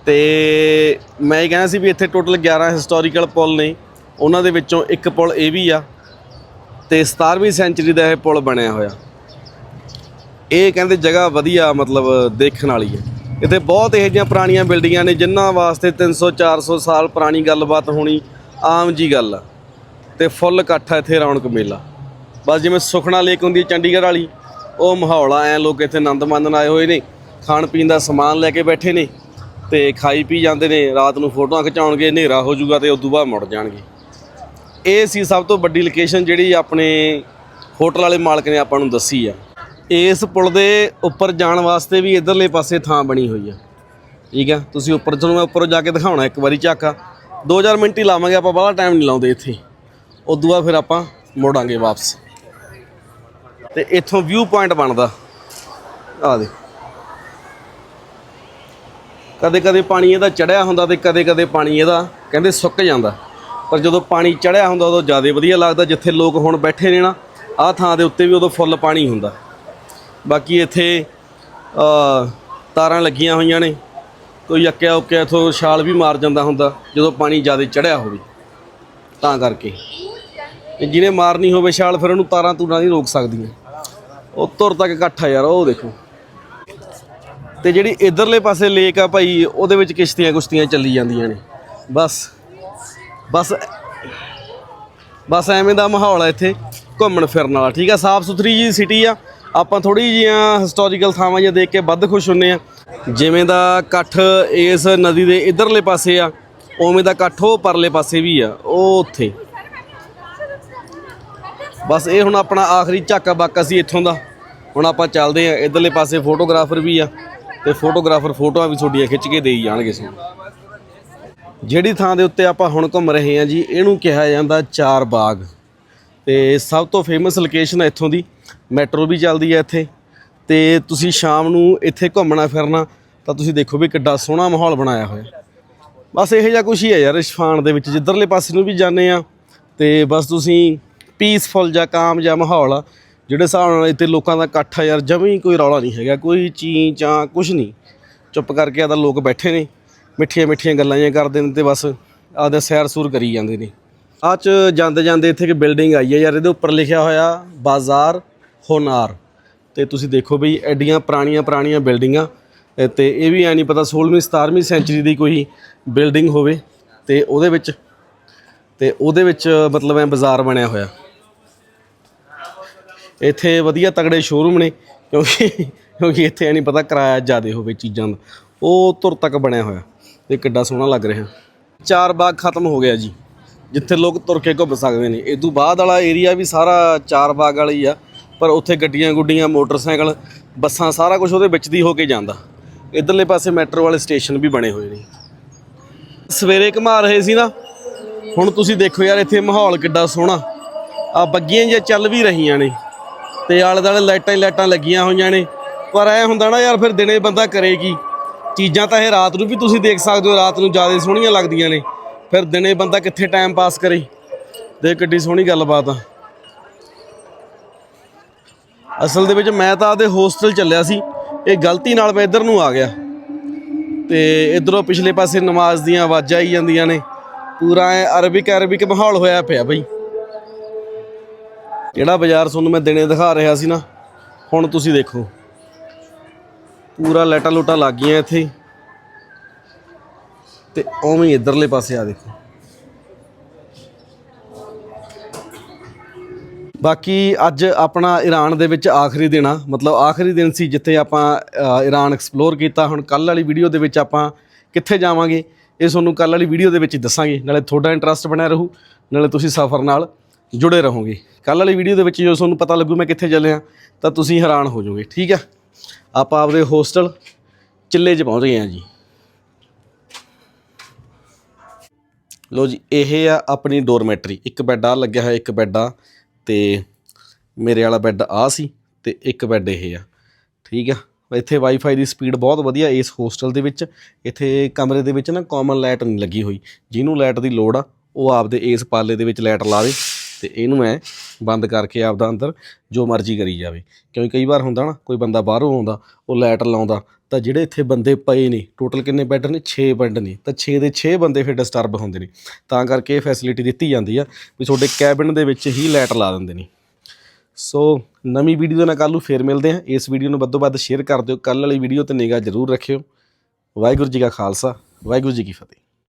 ਤੇ ਮੈਂ ਇਹ ਕਹਿਣਾ ਸੀ ਵੀ ਇੱਥੇ ਟੋਟਲ 11 ਹਿਸਟੋਰੀਕਲ ਪੁਲ ਨੇ, ਉਹਨਾਂ ਦੇ ਵਿੱਚੋਂ ਇੱਕ ਪੁਲ ਇਹ ਵੀ ਆ। ਤੇ 17ਵੀਂ ਸੈਂਚਰੀ ਦਾ ਇਹ ਪੁਲ ਬਣਿਆ ਹੋਇਆ। ਇਹ ਕਹਿੰਦੇ ਜਗ੍ਹਾ ਵਧੀਆ ਮਤਲਬ ਦੇਖਣ ਵਾਲੀ ਹੈ। ਇੱਥੇ ਬਹੁਤ ਇਹੋ ਜਿਹੀਆਂ ਪੁਰਾਣੀਆਂ ਬਿਲਡਿੰਗਾਂ ਨੇ ਜਿਨ੍ਹਾਂ ਵਾਸਤੇ 300 400 ਸਾਲ ਪੁਰਾਣੀ ਗੱਲਬਾਤ ਹੋਣੀ ਆਮ ਜੀ ਗੱਲ ਆ। ਤੇ ਫੁੱਲ ਇਕੱਠ ਆ ਇੱਥੇ ਰੌਣਕ ਮੇਲਾ। ਬਸ ਜਿਵੇਂ ਸੁਖਣਾ ਲੇਕ ਹੁੰਦੀ ਹੈ ਚੰਡੀਗੜ੍ਹ ਵਾਲੀ, ਉਹ ਮਾਹੌਲ ਆ, ਐ ਲੋਕ ਇੱਥੇ ਆਨੰਦ ਮਾਣਨ ਆਏ ਹੋਏ ਨੇ, ਖਾਣ ਪੀਣ ਦਾ ਸਮਾਨ ਲੈ ਕੇ ਬੈਠੇ ਨੇ ਤੇ ਖਾਈ ਪੀ ਜਾਂਦੇ ਨੇ, ਰਾਤ ਨੂੰ ਫੋਟੋਆਂ ਖਿਚਾਉਣਗੇ, ਹਨੇਰਾ ਹੋ ਜਾਊਗਾ ਤੇ ਉਦੋਂ ਬਾਅਦ ਮੁੜ ਜਾਣਗੇ। ਇਹ ਸੀ ਸਭ ਤੋਂ ਵੱਡੀ ਲੋਕੇਸ਼ਨ ਜਿਹੜੀ ਆਪਣੇ ਹੋਟਲ ਵਾਲੇ ਮਾਲਕ ਨੇ ਆਪਾਂ ਨੂੰ ਦੱਸੀ ਆ। ਇਸ ਪੁਲ ਦੇ ਉੱਪਰ ਜਾਣ ਵਾਸਤੇ ਵੀ ਇਧਰਲੇ ਪਾਸੇ ਥਾਂ ਬਣੀ ਹੋਈ ਆ। ਠੀਕ ਆ? ਤੁਸੀਂ ਉੱਪਰ, ਤੁਹਾਨੂੰ ਮੈਂ ਉੱਪਰੋਂ ਜਾ ਕੇ ਦਿਖਾਉਣਾ, ਇੱਕ ਵਾਰੀ ਝਾਕਾ। 2000 ਮਿੰਟ ਹੀ ਲਾਵਾਂਗੇ, ਆਪਾਂ ਬਾਹਲਾ ਟਾਈਮ ਨਹੀਂ ਲਾਉਂਦੇ ਇੱਥੇ। ਉਦੋਂ ਬਾਅਦ ਫਿਰ ਆਪਾਂ ਮੋੜਾਂਗੇ ਵਾਪਸ। ਤੇ ਇੱਥੋਂ ਵਿਊ ਪੁਆਇੰਟ ਬਣਦਾ। ਆ ਦੇ ਕਦੇ ਕਦੇ ਪਾਣੀ ਇਹਦਾ ਚੜਿਆ ਹੁੰਦਾ ਤੇ ਕਦੇ ਕਦੇ ਪਾਣੀ ਇਹਦਾ ਕਹਿੰਦੇ ਸੁੱਕ ਜਾਂਦਾ। ਪਰ ਜਦੋਂ ਪਾਣੀ ਚੜਿਆ ਹੁੰਦਾ, ਉਦੋਂ ਜ਼ਿਆਦਾ ਵਧੀਆ ਲੱਗਦਾ। ਜਿੱਥੇ ਲੋਕ ਹੁਣ ਬੈਠੇ ਨੇ ਨਾ, ਆਹ ਥਾਂ ਦੇ ਉੱਤੇ ਵੀ ਉਦੋਂ ਫੁੱਲ ਪਾਣੀ ਹੁੰਦਾ। ਬਾਕੀ ਇੱਥੇ ਤਾਰਾਂ ਲੱਗੀਆਂ ਹੋਈਆਂ ਨੇ। ਕੋਈ ਅੱਕਿਆ ਉੱਕਿਆ ਇਥੋਂ ਛਾਲ ਵੀ ਮਾਰ ਜਾਂਦਾ ਹੁੰਦਾ, ਜਦੋਂ ਪਾਣੀ ਜ਼ਿਆਦਾ ਚੜਿਆ ਹੋਵੇ। ਤਾਂ ਕਰਕੇ। ਜਿਹਨੇ ਮਾਰਨੀ ਹੋਵੇ ਛਾਲ, ਫਿਰ ਉਹਨੂੰ ਤਾਰਾਂ ਤੂੜਾਂ ਨਹੀਂ ਰੋਕ ਸਕਦੀਆਂ। ਉਹ ਤੁਰ ਤੱਕ ਇਕੱਠਾ ਯਾਰ, ਉਹ ਦੇਖੋ। ਤੇ ਜਿਹੜੀ ਇਧਰਲੇ ਪਾਸੇ ਲੇਕ ਆ ਭਾਈ, ਉਹਦੇ ਵਿੱਚ ਕਿਸ਼ਤੀਆਂ ਕੁਸ਼ਤੀਆਂ ਚੱਲੀ ਜਾਂਦੀਆਂ ਨੇ। ਬਸ। ਬਸ ਬਸ ਐਵੇਂ ਦਾ ਮਾਹੌਲ ਆ ਇੱਥੇ। ਘੁੰਮਣ ਫਿਰਨ ਵਾਲਾ, ਠੀਕ ਆ? ਸਾਫ਼ ਸੁਥਰੀ ਜੀ ਸਿਟੀ ਆ। ਆਪਾਂ ਥੋੜੀ ਜੀਆਂ ਹਿਸਟੋਰੀਕਲ ਥਾਵਾਂ ਜਿਹਾ ਦੇਖ ਕੇ ਵੱਧ ਖੁਸ਼ ਹੁੰਨੇ ਆ ਜਿਵੇਂ ਦਾ ਇਕੱਠ ਇਸ ਨਦੀ ਦੇ ਇਧਰਲੇ ਪਾਸੇ ਆ, ਉਵੇਂ ਦਾ ਇਕੱਠ ਉਹ ਪਰਲੇ ਪਾਸੇ ਵੀ ਆ, ਉਹ ਉੱਥੇ। ਬਸ ਇਹ ਹੁਣ ਆਪਣਾ ਆਖਰੀ ਝਾਕਾ ਬਾਕਾ ਸੀ ਇੱਥੋਂ ਦਾ। ਹੁਣ ਆਪਾਂ ਚੱਲਦੇ ਆ ਇਧਰਲੇ ਪਾਸੇ ਫੋਟੋਗ੍ਰਾਫਰ ਵੀ ਆ ਤੇ ਫੋਟੋਗ੍ਰਾਫਰ ਫੋਟੋਆਂ ਵੀ ਤੁਹਾਡੀਆਂ ਖਿੱਚ ਕੇ ਦੇਈ ਜਾਣਗੇ ਸਾਨੂੰ ਜਿਹੜੀ ਥਾਂ ਦੇ ਉੱਤੇ ਆਪਾਂ ਹੁਣ ਘੁੰਮ ਰਹੇ ਹਾਂ ਜੀ, ਇਹਨੂੰ ਕਿਹਾ ਜਾਂਦਾ ਚਾਰ ਬਾਗ। ਤੇ ਸਭ ਤੋਂ ਫੇਮਸ ਲੋਕੇਸ਼ਨ ਹੈ ਇੱਥੋਂ ਦੀ। ਮੈਟਰੋ ਵੀ ਚੱਲਦੀ ਹੈ ਇੱਥੇ। ਤੇ ਤੁਸੀਂ ਸ਼ਾਮ ਨੂੰ ਇੱਥੇ ਘੁੰਮਣਾ ਫਿਰਨਾ, ਤਾਂ ਤੁਸੀਂ ਦੇਖੋ ਵੀ ਕਿੱਡਾ ਸੋਹਣਾ ਮਾਹੌਲ ਬਣਾਇਆ ਹੋਇਆ। ਬਸ ਇਹੋ ਜਿਹਾ ਕੁਛ ਹੀ ਹੈ ਯਾਰ ਇਸ਼ਫਾਨ ਦੇ ਵਿੱਚ, ਜਿੱਧਰਲੇ ਪਾਸੇ ਨੂੰ ਵੀ ਜਾਂਦੇ ਆ, ਤੇ ਬਸ ਤੁਸੀਂ ਪੀਸਫੁਲ ਜਾਂ ਕਾਮ ਜਾਂ ਮਾਹੌਲ ਆ, ਜਿਹੜੇ ਹਿਸਾਬ ਨਾਲ ਇੱਥੇ ਲੋਕਾਂ ਦਾ ਇਕੱਠ ਆ ਯਾਰ, ਜਮੀ ਕੋਈ ਰੌਲਾ ਨਹੀਂ ਹੈਗਾ, ਕੋਈ ਚੀਂ ਚਾਂ ਕੁਛ ਨਹੀਂ। ਚੁੱਪ ਕਰਕੇ ਆਦਾ ਲੋਕ ਬੈਠੇ ਨੇ, ਮਿੱਠੀਆਂ ਮਿੱਠੀਆਂ ਗੱਲਾਂ ਜਿਹੀਆਂ ਕਰਦੇ ਨੇ ਤੇ ਬਸ ਆਪਦਾ ਸੈਰ ਸੂਰ ਕਰੀ ਜਾਂਦੇ ਨੇ। ਆਹ ਚ ਜਾਂਦੇ ਜਾਂਦੇ ਇੱਥੇ ਇੱਕ ਬਿਲਡਿੰਗ ਆਈ ਹੈ ਯਾਰ, ਇਹਦੇ ਉੱਪਰ ਲਿਖਿਆ ਹੋਇਆ ਬਾਜ਼ਾਰ ਹੋਨਾਰ। ਤੇ ਤੁਸੀਂ ਦੇਖੋ ਬਈ, ਐਡੀਆਂ ਪੁਰਾਣੀਆਂ ਪੁਰਾਣੀਆਂ ਬਿਲਡਿੰਗਾਂ ਇਹ ਤੇ ਇਹ ਵੀ ਐ ਨਹੀਂ ਪਤਾ 16ਵੀਂ 17ਵੀਂ ਸੈਂਚਰੀ ਦੀ ਕੋਈ ਬਿਲਡਿੰਗ ਹੋਵੇ, ਤੇ ਉਹਦੇ ਵਿੱਚ, ਤੇ ਉਹਦੇ ਵਿੱਚ ਮਤਲਬ ਐ ਬਾਜ਼ਾਰ ਬਣਿਆ ਹੋਇਆ। ਇੱਥੇ ਵਧੀਆ ਤਗੜੇ ਸ਼ੋਰੂਮ ਨੇ, ਕਿਉਂਕਿ ਕਿਉਂਕਿ ਇੱਥੇ ਐ ਨਹੀਂ ਪਤਾ ਕਿਰਾਇਆ ਜ਼ਿਆਦਾ ਹੋਵੇ ਚੀਜ਼ਾਂ ਦਾ। ਉਹ ਤੁਰ ਤੱਕ ਬਣਿਆ ਹੋਇਆ ਤੇ ਕਿੱਡਾ ਸੋਹਣਾ ਲੱਗ ਰਿਹਾ। ਚਾਰ ਬਾਗ ਖਤਮ ਹੋ ਗਿਆ ਜੀ, ਜਿੱਥੇ ਲੋਕ ਤੁਰ ਕੇ ਘੁੰਮ ਸਕਦੇ ਨੇ। ਇਹ ਤੋਂ ਬਾਅਦ ਵਾਲਾ ਏਰੀਆ ਵੀ ਸਾਰਾ ਚਾਰ ਬਾਗ ਵਾਲੀ ਆ। ਪਰ ਉੱਥੇ ਗੱਡੀਆਂ ਗੁੱਡੀਆਂ, ਮੋਟਰਸਾਈਕਲ, ਬੱਸਾਂ ਸਾਰਾ ਕੁਝ ਉਹਦੇ ਵਿੱਚ ਦੀ ਹੋ ਕੇ ਜਾਂਦਾ। ਇਧਰਲੇ ਪਾਸੇ ਮੈਟਰੋ ਵਾਲੇ ਸਟੇਸ਼ਨ ਵੀ ਬਣੇ ਹੋਏ ਨੇ। ਸਵੇਰੇ ਘੁਮਾ ਰਹੇ ਸੀ ਨਾ, ਹੁਣ ਤੁਸੀਂ ਦੇਖੋ ਯਾਰ, ਇੱਥੇ ਮਾਹੌਲ ਕਿੱਡਾ ਸੋਹਣਾ। ਆ ਬੱਗੀਆਂ ਜਿਹੀਆਂ ਚੱਲ ਵੀ ਰਹੀਆਂ ਨੇ ਤੇ ਆਲੇ ਦੁਆਲੇ ਲਾਈਟਾਂ ਹੀ ਲਾਈਟਾਂ ਲੱਗੀਆਂ ਹੋਈਆਂ ਨੇ। ਪਰ ਐ ਹੁੰਦਾ ਨਾ ਯਾਰ, ਫਿਰ ਦਿਨੇ ਬੰਦਾ ਕਰੇ ਕੀ? ਚੀਜ਼ਾਂ ਤਾਂ ਇਹ ਰਾਤ ਨੂੰ ਵੀ ਤੁਸੀਂ ਦੇਖ ਸਕਦੇ ਹੋ, ਰਾਤ ਨੂੰ ਜ਼ਿਆਦਾ ਸੋਹਣੀਆਂ ਲੱਗਦੀਆਂ ਨੇ। ਫਿਰ ਦਿਨੇ ਬੰਦਾ ਕਿੱਥੇ ਟਾਈਮ ਪਾਸ ਕਰੇ? ਦੇਖ ਕਿੱਡੀ ਸੋਹਣੀ ਗੱਲਬਾਤ ਆ। ਅਸਲ ਦੇ ਵਿੱਚ ਮੈਂ ਤਾਂ ਆਪਦੇ ਹੋਸਟਲ ਚੱਲਿਆ ਸੀ, ਇਹ ਗਲਤੀ ਨਾਲ ਮੈਂ ਇੱਧਰ ਨੂੰ ਆ ਗਿਆ। ਤੇ ਇਧਰੋਂ ਪਿਛਲੇ ਪਾਸੇ ਨਮਾਜ਼ ਦੀਆਂ ਆਵਾਜ਼ਾਂ ਆਈ ਜਾਂਦੀਆਂ ਨੇ, ਪੂਰਾ ਐ ਅਰਬਿਕ ਅਰਬਿਕ ਮਾਹੌਲ ਹੋਇਆ ਪਿਆ ਬਈ। ਜਿਹੜਾ ਬਾਜ਼ਾਰ ਤੁਹਾਨੂੰ ਮੈਂ ਦਿਨੇ ਦਿਖਾ ਰਿਹਾ ਸੀ ਨਾ, ਹੁਣ ਤੁਸੀਂ ਦੇਖੋ। ਪੂਰਾ ਲੈਟਾ ਲੂਟਾ ਲੱਗ ਗਈਆਂ ਇੱਥੇ। ਤੇ ਉਵੇਂ ਹੀ ਇਧਰਲੇ ਪਾਸੇ ਆ ਦੇਖੋ। ਬਾਕੀ ਅੱਜ ਆਪਣਾ ਈਰਾਨ ਦੇ ਵਿੱਚ ਆਖਰੀ ਦਿਨ ਆ। ਮਤਲਬ ਆਖਰੀ ਦਿਨ ਸੀ ਜਿੱਥੇ ਆਪਾਂ ਈਰਾਨ ਐਕਸਪਲੋਰ ਕੀਤਾ। ਹੁਣ ਕੱਲ ਵਾਲੀ ਵੀਡੀਓ ਦੇ ਵਿੱਚ ਆਪਾਂ ਕਿੱਥੇ ਜਾਵਾਂਗੇ, ਇਹ ਤੁਹਾਨੂੰ ਕੱਲ ਵਾਲੀ ਵੀਡੀਓ ਦੇ ਵਿੱਚ ਦੱਸਾਂਗੇ। ਨਾਲੇ ਤੁਹਾਡਾ ਇੰਟਰਸਟ ਬਣਿਆ ਰਹੂ, ਨਾਲੇ ਤੁਸੀਂ ਸਫ਼ਰ ਨਾਲ ਜੁੜੇ ਰਹੋਗੇ। ਕੱਲ ਵਾਲੀ ਵੀਡੀਓ ਦੇ ਵਿੱਚ ਜੋ ਤੁਹਾਨੂੰ ਪਤਾ ਲੱਗੂ ਮੈਂ ਕਿੱਥੇ ਚੱਲਿਆ, ਤਾਂ ਤੁਸੀਂ ਹੈਰਾਨ ਹੋ ਜਾਓਗੇ, ਠੀਕ ਆ? ਆਪਾਂ ਆਪਦੇ ਹੋਸਟਲ ਚਿੱਲੇ 'ਚ ਪਹੁੰਚ ਗਏ ਆ ਜੀ। ਲੋ ਜੀ, ਇਹ ਆ ਆਪਣੀ ਡੋਰਮੈਟਰੀ ਇੱਕ ਬੈੱਡ ਆ, ਲੱਗਿਆ ਹੋਇਆ ਇੱਕ ਬੈੱਡ ਆ। ਤੇ ਮੇਰੇ ਵਾਲਾ ਬੈੱਡ ਆ ਸੀ ਤੇ ਇੱਕ ਬੈੱਡ ਇਹ ਆ। ਠੀਕ ਆ? ਇੱਥੇ ਵਾਈਫਾਈ ਦੀ ਸਪੀਡ ਬਹੁਤ ਵਧੀਆ ਇਸ ਹੋਸਟਲ ਦੇ ਵਿੱਚ। ਇੱਥੇ ਕਮਰੇ ਦੇ ਵਿੱਚ ਨਾ ਕਾਮਨ ਲਾਈਟ ਨਹੀਂ ਲੱਗੀ ਹੋਈ। ਜਿਹਨੂੰ ਲਾਈਟ ਦੀ ਲੋੜ ਆ, ਉਹ ਆਪਦੇ ਇਸ ਪਾਲੇ ਦੇ ਵਿੱਚ ਲਾਈਟ ਲਾਵੇ ਤੇ ਇਹਨੂੰ ਮੈਂ ਬੰਦ ਕਰਕੇ ਆਪਦਾ ਅੰਦਰ ਜੋ ਮਰਜ਼ੀ ਕਰੀ ਜਾਵੇ। ਕਿਉਂਕਿ ਕਈ ਵਾਰ ਹੁੰਦਾ ਨਾ, ਕੋਈ ਬੰਦਾ ਬਾਹਰੋਂ ਆਉਂਦਾ, ਉਹ ਲਾਈਟ ਲਾਉਂਦਾ ਤਾਂ ਜਿਹੜੇ ਇੱਥੇ ਬੰਦੇ ਪਏ ਨੇ ਟੋਟਲ ਕਿੰਨੇ ਬੈੱਡ ਨੇ? 6 ਬੈੱਡ ਨੇ। ਤਾਂ 6 ਦੇ 6 ਬੰਦੇ ਫਿਰ ਡਿਸਟਰਬ ਹੁੰਦੇ ਨੇ। ਤਾਂ ਕਰਕੇ ਇਹ ਫੈਸਿਲਿਟੀ ਦਿੱਤੀ ਜਾਂਦੀ ਆ ਵੀ ਤੁਹਾਡੇ ਕੈਬਿਨ ਦੇ ਵਿੱਚ ਹੀ ਲਾਈਟ ਲਾ ਦਿੰਦੇ ਨੇ। ਸੋ ਨਵੀਂ ਵੀਡੀਓ ਨਾਲ ਕੱਲ੍ਹ ਨੂੰ ਫੇਰ ਮਿਲਦੇ ਹਾਂ। ਇਸ ਵੀਡੀਓ ਨੂੰ ਵੱਧੋ ਵੱਧ ਸ਼ੇਅਰ ਕਰ ਦਿਓ। ਕੱਲ੍ਹ ਵਾਲੀ ਵੀਡੀਓ ਤੇ ਨਿਗਾਹ ਜ਼ਰੂਰ ਰੱਖਿਓ। ਵਾਹਿਗੁਰੂ ਜੀ ਕਾ ਖਾਲਸਾ। ਵਾਹਿਗੁਰੂ ਜੀ ਕੀ ਫਤਿਹ।